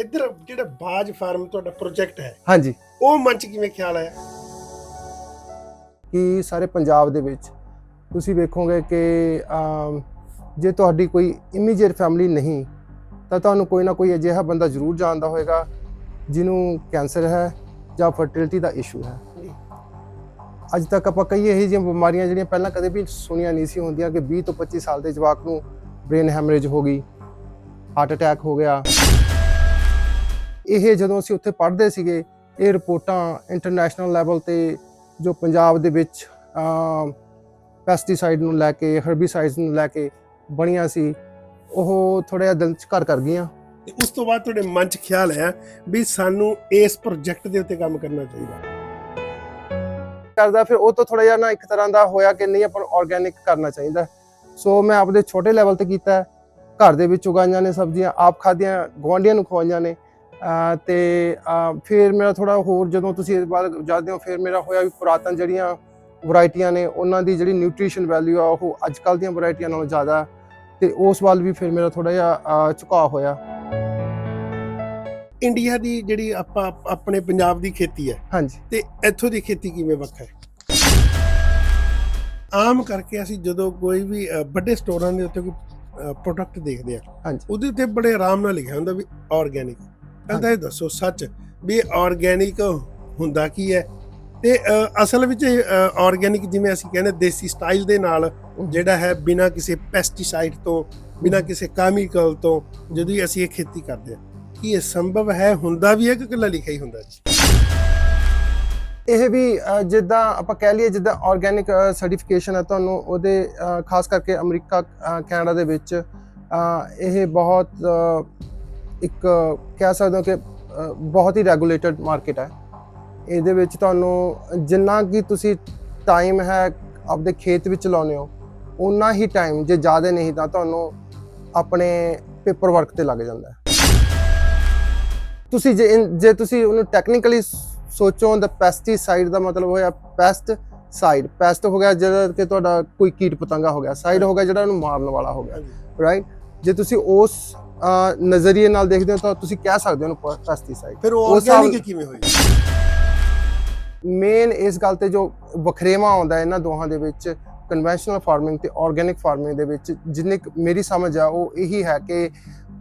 ਇੱਧਰ ਜਿਹੜਾ ਬਾਜ ਫਾਰਮ ਤੁਹਾਡਾ ਪ੍ਰੋਜੈਕਟ ਹੈ ਹਾਂਜੀ। ਉਹ ਮਨ ਚ ਕਿਵੇਂ ਖਿਆਲ ਆਇਆ? ਕਿ ਸਾਰੇ ਪੰਜਾਬ ਦੇ ਵਿੱਚ ਤੁਸੀਂ ਵੇਖੋਗੇ ਕਿ ਅਮ, ਜੇ ਤੁਹਾਡੀ ਕੋਈ ਇਮੀਡੀਏਟ ਫੈਮਿਲੀ ਨਹੀਂ ਤਾਂ ਤੁਹਾਨੂੰ ਕੋਈ ਨਾ ਕੋਈ ਅਜਿਹਾ ਬੰਦਾ ਜ਼ਰੂਰ ਜਾਣਦਾ ਹੋਵੇਗਾ ਜਿਹਨੂੰ ਕੈਂਸਰ ਹੈ ਜਾਂ ਫਰਟੀਲਿਟੀ ਦਾ ਇਸ਼ੂ ਹੈ। ਅੱਜ ਤੱਕ ਆਪਾਂ ਕਈ ਇਹੋ ਜਿਹੀਆਂ ਬਿਮਾਰੀਆਂ ਜਿਹੜੀਆਂ ਪਹਿਲਾਂ ਕਦੇ ਵੀ ਸੁਣੀਆਂ ਨਹੀਂ ਸੀ ਹੁੰਦੀਆਂ ਕਿ 20 ਤੋਂ 25 ਸਾਲ ਦੇ ਜਵਾਕ ਨੂੰ ਬ੍ਰੇਨ ਹੈਮਰੇਜ ਹੋ ਗਈ ਹਾਰਟ ਅਟੈਕ ਹੋ ਗਿਆ। ਇਹ ਜਦੋਂ ਅਸੀਂ ਉੱਥੇ ਪੜ੍ਹਦੇ ਸੀਗੇ ਇਹ ਰਿਪੋਰਟਾਂ ਇੰਟਰਨੈਸ਼ਨਲ ਲੈਵਲ ਤੇ ਜੋ ਪੰਜਾਬ ਦੇ ਵਿੱਚ ਪੈਸਟੀਸਾਈਡ ਨੂੰ ਲੈ ਕੇ ਹਰਬੀਸਾਈਡਸ ਨੂੰ ਲੈ ਕੇ ਬਣੀਆਂ ਸੀ ਉਹ ਥੋੜਾ ਜਿਹਾ ਦਿਲ ਚ ਘਰ ਕਰ ਗਈਆਂ। ਤੇ ਉਸ ਤੋਂ ਬਾਅਦ ਤੁਹਾਡੇ ਮਨ ਚ ਖਿਆਲ ਆਇਆ ਵੀ ਸਾਨੂੰ ਇਸ ਪ੍ਰੋਜੈਕਟ ਦੇ ਉੱਤੇ ਕੰਮ ਕਰਨਾ ਚਾਹੀਦਾ। ਕਰਦਾ ਫਿਰ ਉਹ ਤੋਂ ਥੋੜਾ ਜਿਹਾ ਨਾ ਇੱਕ ਤਰ੍ਹਾਂ ਦਾ ਹੋਇਆ ਕਿ ਨਹੀਂ ਆਪਾਂ ਆਰਗੇਨਿਕ ਕਰਨਾ ਚਾਹੀਦਾ। ਸੋ ਮੈਂ ਆਪਦੇ ਛੋਟੇ ਲੈਵਲ ਤੇ ਕੀਤਾ। ਘਰ ਦੇ ਵਿੱਚ ਉਗਾਈਆਂ ਨੇ ਸਬਜ਼ੀਆਂ ਆਪ ਖਾਧੀਆਂ ਗੁਆਂਢੀਆਂ ਨੂੰ ਖਵਾਈਆਂ ਨੇ। ਤੇ ਫਿਰ ਮੇਰਾ ਥੋੜਾ ਹੋਰ ਜਦੋਂ ਤੁਸੀਂ ਇਸ ਬਾਰੇ ਜਾਣਦੇ ਹੋ ਫਿਰ ਮੇਰਾ ਹੋਇਆ ਵੀ ਪੁਰਾਤਨ ਜਿਹੜੀਆਂ ਵੈਰਾਈਟੀਆਂ ਨੇ ਉਹਨਾਂ ਦੀ ਜਿਹੜੀ ਨਿਊਟ੍ਰੀਸ਼ਨ ਵੈਲਿਊ ਆ ਉਹ ਅੱਜ ਕੱਲ ਦੀਆਂ ਵੈਰਾਈਟੀਆਂ ਨਾਲੋਂ ਜ਼ਿਆਦਾ ਤੇ ਉਸ ਵੱਲ ਵੀ ਫਿਰ ਮੇਰਾ ਥੋੜਾ ਜਿਹਾ ਝੁਕਾਅ ਹੋਇਆ। ਇੰਡੀਆ ਦੀ ਜਿਹੜੀ ਆਪਾਂ ਆਪਣੇ ਪੰਜਾਬ ਦੀ ਖੇਤੀ ਹੈ ਹਾਂਜੀ। ਤੇ ਇੱਥੋਂ ਦੀ ਖੇਤੀ ਕਿਵੇਂ ਵੱਖ ਹੈ? ਆਮ ਕਰਕੇ ਅਸੀਂ ਜਦੋਂ ਕੋਈ ਵੀ ਵੱਡੇ ਸਟੋਰਾਂ ਦੇ ਉੱਤੇ ਕੋਈ ਪ੍ਰੋਡਕਟ ਦੇਖਦੇ ਆ ਹਾਂਜੀ। ਉਹਦੇ ਉੱਤੇ ਬੜੇ ਆਰਾਮ ਨਾਲ ਲਿਖਿਆ ਹੁੰਦਾ ਵੀ ਆਰਗੇਨਿਕ ਕਹਿੰਦਾ ਇਹ ਦੱਸੋ ਸੱਚ ਵੀ ਆਰਗੇਨਿਕ ਹੁੰਦਾ ਕੀ ਹੈ? ਤੇ ਅਸਲ ਵਿੱਚ ਆਰਗੇਨਿਕ ਜਿਵੇਂ ਅਸੀਂ ਕਹਿੰਦੇ ਦੇਸੀ ਸਟਾਈਲ ਦੇ ਨਾਲ ਜਿਹੜਾ ਹੈ ਬਿਨਾ ਕਿਸੇ ਪੈਸਟੀਸਾਈਡ ਤੋਂ, ਬਿਨਾ ਕਿਸੇ ਕੈਮੀਕਲ ਤੋਂ ਜਦੋਂ ਅਸੀਂ ਇਹ ਖੇਤੀ ਕਰਦੇ ਹਾਂ, ਕੀ ਇਹ ਸੰਭਵ ਹੈ? ਹੁੰਦਾ ਵੀ ਹੈ ਕਿ ਇਕੱਲਾ ਲਿਖਿਆ ਹੀ ਹੁੰਦਾ ਜੀ ਇਹ ਵੀ ਜਿੱਦਾਂ ਆਪਾਂ ਕਹਿ ਲਈਏ ਜਿੱਦਾਂ ਆਰਗੇਨਿਕ ਸਰਟੀਫਿਕੇਸ਼ਨ ਹੈ ਤੁਹਾਨੂੰ, ਉਹਦੇ ਖਾਸ ਕਰਕੇ ਅਮਰੀਕਾ ਕੈਨੇਡਾ ਦੇ ਵਿੱਚ ਇਹ ਬਹੁਤ ਇੱਕ ਕਹਿ ਸਕਦੇ ਹੋ ਕਿ ਬਹੁਤ ਹੀ ਰੈਗੂਲੇਟਡ ਮਾਰਕੀਟ ਹੈ। ਇਹਦੇ ਵਿੱਚ ਤੁਹਾਨੂੰ ਜਿੰਨਾ ਕਿ ਤੁਸੀਂ ਟਾਈਮ ਹੈ ਆਪਦੇ ਖੇਤ ਵਿੱਚ ਲਾਉਨੇ ਹੋ ਉਨਾ ਹੀ ਟਾਈਮ ਜੇ ਜ਼ਿਆਦਾ ਨਹੀਂ ਤਾਂ ਤੁਹਾਨੂੰ ਆਪਣੇ ਪੇਪਰ ਵਰਕ ਤੇ ਲੱਗ ਜਾਂਦਾ ਤੁਸੀਂ ਜੇ ਜੇ ਤੁਸੀਂ ਉਹਨੂੰ ਟੈਕਨੀਕਲੀ ਸੋਚੋ ਤਾਂ ਪੈਸਟੀਸਾਈਡ ਦਾ ਮਤਲਬ ਹੋਇਆ ਪੈਸਟ ਸਾਈਡ ਪੈਸਟ ਹੋ ਗਿਆ ਜਿਹੜਾ ਕਿ ਤੁਹਾਡਾ ਕੋਈ ਕੀਟ ਪਤੰਗਾ ਹੋ ਗਿਆ। ਸਾਈਡ ਹੋ ਗਿਆ ਜਿਹੜਾ ਉਹਨੂੰ ਮਾਰਨ ਵਾਲਾ ਹੋ ਗਿਆ। ਰਾਈਟ ਜੇ ਤੁਸੀਂ ਉਸ ਨਜ਼ਰੀਏ ਨਾਲ ਦੇਖਦੇ ਹੋ ਤਾਂ ਤੁਸੀਂ ਕਹਿ ਸਕਦੇ ਹੋ ਪੈਸਟੀਸਾਈਡ ਫਿਰ ਉਹ ਆਰਗੇਨਿਕ ਕਿਵੇਂ ਹੋਈ? ਮੇਨ ਇਸ ਗੱਲ ਤੇ ਜੋ ਵਖਰੇਵਾ ਆਉਂਦਾ ਇਹਨਾਂ ਦੋਹਾਂ ਦੇ ਵਿੱਚ ਕਨਵੈਨਸ਼ਨਲ ਫਾਰਮਿੰਗ ਤੇ ਆਰਗੇਨਿਕ ਫਾਰਮਿੰਗ ਦੇ ਵਿੱਚ ਜਿੰਨੀ ਮੇਰੀ ਸਮਝ ਆ ਉਹ ਇਹੀ ਹੈ ਕਿ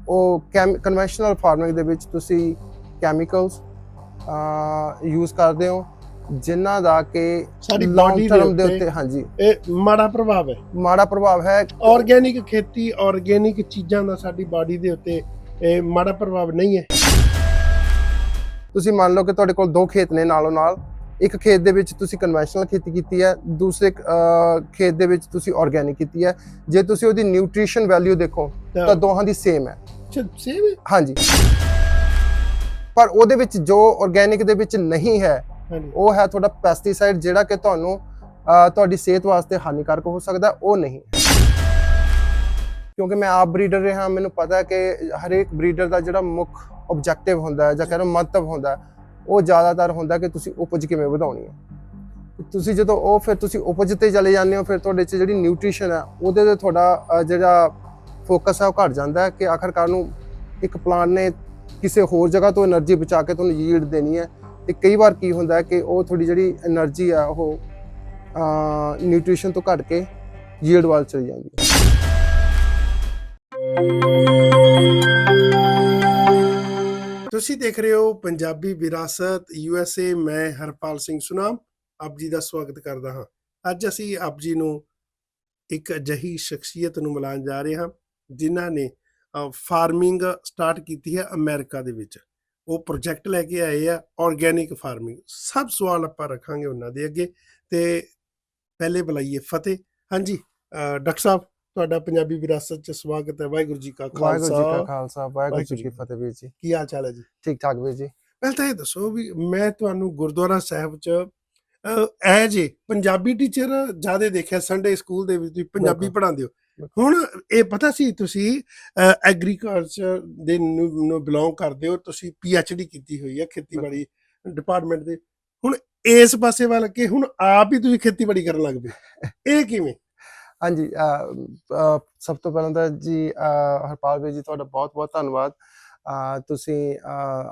ਉਹ ਕਨਵੈਨਸ਼ਨਲ ਫਾਰਮਿੰਗ ਦੇ ਵਿੱਚ ਤੁਸੀਂ ਕੈਮੀਕਲਸ ਯੂਜ਼ ਕਰਦੇ ਹੋ। ਜਿਨ੍ਹਾਂ ਦਾ ਕਿ ਸਾਡੀ body ਦੇ ਉੱਤੇ- ਹਾਂਜੀ। ਇਹ ਮਾੜਾ ਪ੍ਰਭਾਵ ਹੈ। ਮਾੜਾ ਪ੍ਰਭਾਵ ਹੈ। ਆਰਗੇਨਿਕ ਖੇਤੀ ਆਰਗੇਨਿਕ ਚੀਜ਼ਾਂ ਦਾ ਸਾਡੀ ਬਾਡੀ ਦੇ ਉੱਤੇ ਇਹ ਮਾੜਾ ਪ੍ਰਭਾਵ ਨਹੀਂ ਹੈ। ਤੁਸੀਂ ਮੰਨ ਲਓ ਕਿ ਤੁਹਾਡੇ ਕੋਲ ਦੋ ਖੇਤ ਨੇ ਨਾਲੋਂ ਨਾਲ। ਇੱਕ ਖੇਤ ਦੇ ਵਿੱਚ ਤੁਸੀਂ ਕਨਵੈਨਸ਼ਨਲ ਖੇਤੀ ਕੀਤੀ ਹੈ ਦੂਸਰੇ ਖੇਤ ਦੇ ਵਿੱਚ ਤੁਸੀਂ ਆਰਗੇਨਿਕ ਕੀਤੀ ਹੈ। ਜੇ ਤੁਸੀਂ ਉਹਦੀ ਨਿਊਟ੍ਰੀਸ਼ਨ ਵੈਲਿਊ ਦੇਖੋ ਤਾਂ ਦੋਹਾਂ ਦੀ ਸੇਮ ਹੈ। ਸੇਮ ਹੈ? ਹਾਂਜੀ। ਪਰ ਉਹਦੇ ਵਿੱਚ ਜੋ ਆਰਗੇਨਿਕ ਦੇ ਵਿੱਚ ਨਹੀਂ ਹੈ ਉਹ ਹੈ ਤੁਹਾਡਾ ਪੈਸਟੀਸਾਈਡ ਜਿਹੜਾ ਕਿ ਤੁਹਾਨੂੰ ਤੁਹਾਡੀ ਸਿਹਤ ਵਾਸਤੇ ਹਾਨੀਕਾਰਕ ਹੋ ਸਕਦਾ ਉਹ ਨਹੀਂ। ਕਿਉਂਕਿ ਮੈਂ ਆਪ ਬਰੀਡਰ ਰਿਹਾ, ਮੈਨੂੰ ਪਤਾ ਹੈ ਕਿ ਹਰੇਕ ਬਰੀਡਰ ਦਾ ਜਿਹੜਾ ਮੁੱਖ ਆਬਜੈਕਟਿਵ ਹੁੰਦਾ ਹੈ ਜਾਂ ਕਹਿੰਦਾ ਮੰਤਵ ਹੁੰਦਾ ਉਹ ਜ਼ਿਆਦਾਤਰ ਹੁੰਦਾ ਕਿ ਤੁਸੀਂ ਉਪਜ ਕਿਵੇਂ ਵਧਾਉਣੀ ਹੈ। ਤੁਸੀਂ ਜਦੋਂ ਉਹ ਫਿਰ ਤੁਸੀਂ ਉਪਜ ਤੇ ਚਲੇ ਜਾਂਦੇ ਹੋ, ਫਿਰ ਤੁਹਾਡੇ 'ਚ ਜਿਹੜੀ ਨਿਊਟ੍ਰੀਸ਼ਨ ਹੈ, ਉਹਦੇ ਤੇ ਤੁਹਾਡਾ ਜਿਹੜਾ ਫੋਕਸ ਹੈ, ਉਹ ਘਟ ਜਾਂਦਾ ਹੈ ਕਿ ਆਖਰਕਾਰ ਨੂੰ ਇੱਕ ਪਲਾਂਟ ਨੇ ਕਿਸੇ ਹੋਰ ਜਗ੍ਹਾ ਤੋਂ એનર્ਜੀ ਬਚਾ ਕੇ ਤੁਹਾਨੂੰ ਯੀਲਡ ਦੇਣੀ ਹੈ। ਤੇ ਕਈ ਵਾਰ ਕੀ ਹੁੰਦਾ ਕਿ ਉਹ ਥੋੜੀ ਜਿਹੜੀ એનર્ਜੀ ਆ ਉਹ ਨਿਊਟ੍ਰੀਸ਼ਨ ਤੋਂ ਘਟ ਕੇ ਜੀਲਡ ਵਾਲ ਚਲੀ ਜਾਂਦੀ ਹੈ। ਤੁਸੀਂ ਦੇਖ ਰਹੇ ਹੋ ਪੰਜਾਬੀ ਵਿਰਾਸਤ ਯੂ ਐੱਸ ਏ ਮੈਂ ਹਰਪਾਲ ਸਿੰਘ ਸੁਨਾਮ, ਆਪ ਜੀ ਦਾ ਸਵਾਗਤ ਕਰਦਾ ਹਾਂ। ਅੱਜ ਅਸੀਂ ਆਪ ਜੀ ਨੂੰ ਇੱਕ ਅਜਹੀ ਸ਼ਖਸੀਅਤ ਨੂੰ ਮਿਲਾਉਣ ਜਾ ਰਹੇ ਹਾਂ, ਜਿਨ੍ਹਾਂ ਨੇ ਫਾਰਮਿੰਗ ਸਟਾਰਟ ਕੀਤੀ ਹੈ ਅਮਰੀਕਾ ਦੇ ਵਿੱਚ। ਉਹ ਪ੍ਰੋਜੈਕਟ ਲੈ ਕੇ ਆਏ ਆ ਆਰਗੇਨਿਕ ਫਾਰਮਿੰਗ ਸਭ ਸਵਾਲ ਆਪਾਂ ਰੱਖਾਂਗੇ ਉਹਨਾਂ ਦੇ ਅੱਗੇ। ਤੇ ਪਹਿਲੇ ਬੁਲਾਈਏ ਫਤਿਹ। ਹਾਂਜੀ ਡਾਕਟਰ ਸਾਹਿਬ ਤੁਹਾਡਾ ਪੰਜਾਬੀ ਵਿਰਾਸਤ ਚ ਸਵਾਗਤ ਹੈ। ਵਾਹਿਗੁਰੂ ਜੀ ਕਾ ਵਾਹਿਗੁਰੂ ਜੀ ਕਾ ਖਾਲਸਾ। ਖਾਲਸਾ ਵਾਹਿਗੁਰੂ ਜੀ ਕੀ ਫਤਿਹ ਵੀਰ ਜੀ। ਕੀ ਹਾਲ ਚਾਲ ਹੈ ਜੀ? ਠੀਕ ਠਾਕ ਵੀਰ ਜੀ। ਪਹਿਲਾਂ ਤਾਂ ਇਹ ਦੱਸੋ ਵੀ ਮੈਂ ਤੁਹਾਨੂੰ ਗੁਰਦੁਆਰਾ ਸਾਹਿਬ ਚ ਐਜ ਏ ਪੰਜਾਬੀ ਟੀਚਰ ਜ਼ਿਆਦਾ ਦੇਖਿਆ ਸੰਡੇ ਸਕੂਲ ਦੇ ਵਿੱਚ ਤੁਸੀਂ ਪੰਜਾਬੀ। ਪੜ੍ਹਾਉਂਦੇ ਹੋ। ਹੁਣ ਇਹ ਪਤਾ ਸੀ ਤੁਸੀਂ ਐਗਰੀਕਲਚਰ ਦੇ ਨੂੰ ਬਿਲੋਂਗ ਕਰਦੇ ਹੋ, ਤੁਸੀਂ ਡੀ ਕੀਤੀ ਹੋਈ ਹੈ ਖੇਤੀਬਾੜੀ ਡਿਪਾਰਟਮੈਂਟ ਦੇ। ਹੁਣ ਇਸ ਪਾਸੇ ਵੱਲ ਕਿ ਹੁਣ ਆਪ ਹੀ ਤੁਸੀਂ ਖੇਤੀਬਾੜੀ ਕਰਨ ਲੱਗ ਪਏ। ਇਹ ਕਿਵੇਂ? ਹਾਂਜੀ ਸਭ ਤੋਂ ਪਹਿਲਾਂ ਤਾਂ ਜੀ ਹਰਪਾਲ ਵੀਰ ਜੀ, ਤੁਹਾਡਾ ਬਹੁਤ ਬਹੁਤ ਧੰਨਵਾਦ। ਤੁਸੀਂ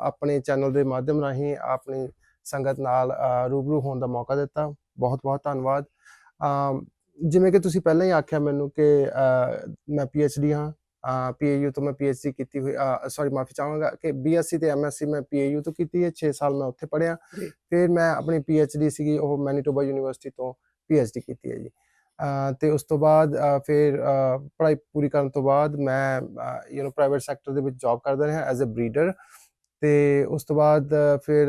ਆਪਣੇ ਚੈਨਲ ਦੇ ਮਾਧਿਅਮ ਰਾਹੀਂ ਆਪਣੀ ਸੰਗਤ ਨਾਲ ਰੂਬਰੂ ਹੋਣ ਦਾ ਮੌਕਾ ਦਿੱਤਾ। ਬਹੁਤ ਬਹੁਤ ਧੰਨਵਾਦ। ਜਿਵੇਂ ਕਿ ਤੁਸੀਂ ਪਹਿਲਾਂ ਹੀ ਆਖਿਆ ਮੈਨੂੰ ਕਿ ਮੈਂ ਡੀ ਹਾਂ ਪੀਏਯੂ ਤੋਂ ਮੈਂ ਪੀਐਚਡੀ ਕੀਤੀ ਹੋਈ ਸੌਰੀ ਮਾਫੀ ਚਾਹਾਂਗਾ ਕਿ ਬੀਐਸਸੀ ਤੇ ਐਮਐਸਸੀ ਮੈਂ ਪੀਏਯੂ ਤੋਂ ਕੀਤੀ ਹੈ 6 ਸਾਲ ਮੈਂ ਉੱਥੇ ਪੜ੍ਹਿਆ। ਜੀ। ਫਿਰ ਮੈਂ ਆਪਣੀ ਪੀਐਚਡੀ ਸੀਗੀ ਉਹ ਮੈਨੀਟੋਬਾ ਯੂਨੀਵਰਸਿਟੀ ਤੋਂ ਪੀਐਚਡੀ ਕੀਤੀ ਹੈ ਜੀ। ਤੇ ਉਸ ਤੋਂ ਬਾਅਦ ਫਿਰ ਪੜ੍ਹਾਈ ਪੂਰੀ ਕਰਨ ਤੋਂ ਬਾਅਦ ਮੈਂ ਯੂ نو ਪ੍ਰਾਈਵੇਟ ਸੈਕਟਰ ਦੇ ਵਿੱਚ ਜੌਬ ਕਰਦਾ ਰਿਹਾ ਐਜ਼ ਅ ਬਰੀਡਰ ਤੇ ਉਸ ਤੋਂ ਬਾਅਦ ਫਿਰ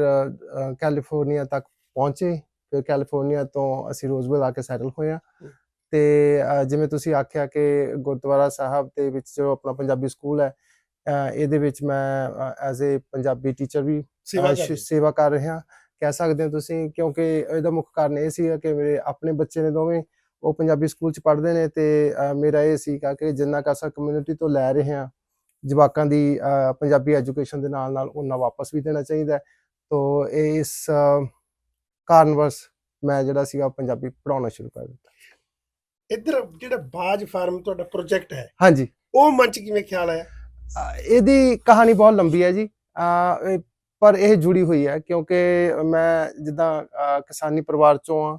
ਕੈਲੀਫੋਰਨੀਆ ਤੱਕ ਪਹੁੰਚੇ। ਫਿਰ ਕੈਲੀਫੋਰਨੀਆ ਤੋਂ ਅਸੀਂ ਰੋਜ਼ਵਿਲ ਆ ਕੇ ਸੈਟਲ ਹੋਏ ਹਾਂ ਹਮ। ਤੇ ਜਿਵੇਂ ਤੁਸੀਂ ਆਖਿਆ ਕਿ ਗੁਰਦੁਆਰਾ ਸਾਹਿਬ ਦੇ ਵਿੱਚ ਜੋ ਆਪਣਾ ਪੰਜਾਬੀ ਸਕੂਲ ਹੈ ਇਹਦੇ ਵਿੱਚ ਮੈਂ ਐਜ਼ ਅ ਪੰਜਾਬੀ ਟੀਚਰ ਵੀ ਸੇਵਾ ਕਰ ਸ਼- ਰਿਹਾ ਕਹਿ ਸਕਦੇ ਹੋ ਤੁਸੀਂ ਕਿਉਂਕਿ ਇਹਦਾ ਮੁੱਖ ਕਾਰਨ ਇਹ ਸੀਗਾ ਕਿ ਮੇਰੇ ਆਪਣੇ ਬੱਚੇ ਨੇ ਦੋਵੇਂ ਉਹ ਪੰਜਾਬੀ ਸਕੂਲ ਚ ਪੜ੍ਹਦੇ ਨੇ ਤੇ ਮੇਰਾ ਇਹ ਸੀਗਾ ਕਿ ਜਿੰਨਾ ਕੁ ਅਸਾਂ ਕਮਿਊਨਿਟੀ ਤੋਂ ਲੈ ਰਹੇ ਹਾਂ ਜਵਾਕਾਂ ਦੀ ਪੰਜਾਬੀ ਐਜੂਕੇਸ਼ਨ ਦੇ ਨਾਲ ਨਾਲ ਉਹਨਾਂ ਵਾਪਸ ਵੀ ਦੇਣਾ ਚਾਹੀਦਾ ਹੈ। ਤੋ ਇਸ ਕਾਰਨਵਸ ਮੈਂ ਜਿਹੜਾ ਸੀਗਾ ਪੰਜਾਬੀ ਪੜਾਉਣਾ ਸ਼ੁਰੂ ਕਰ ਦਿੱਤਾ। ਇੱਧਰ ਜਿਹੜਾ ਬਾਜ ਫਾਰਮ ਤੁਹਾਡਾ ਪ੍ਰੋਜੈਕਟ ਹੈ ਹਾਂਜੀ। ਉਹ ਮਨ ਚ ਕਿਵੇਂ ਖਿਆਲ ਆਇਆ? ਇਹਦੀ ਕਹਾਣੀ ਬਹੁਤ ਲੰਬੀ ਹੈ ਜੀ। ਪਰ ਇਹ ਜੁੜੀ ਹੋਈ ਹੈ ਕਿਉਂਕਿ ਮੈਂ ਜਿੱਦਾਂ ਕਿਸਾਨੀ ਪਰਿਵਾਰ ਚੋਂ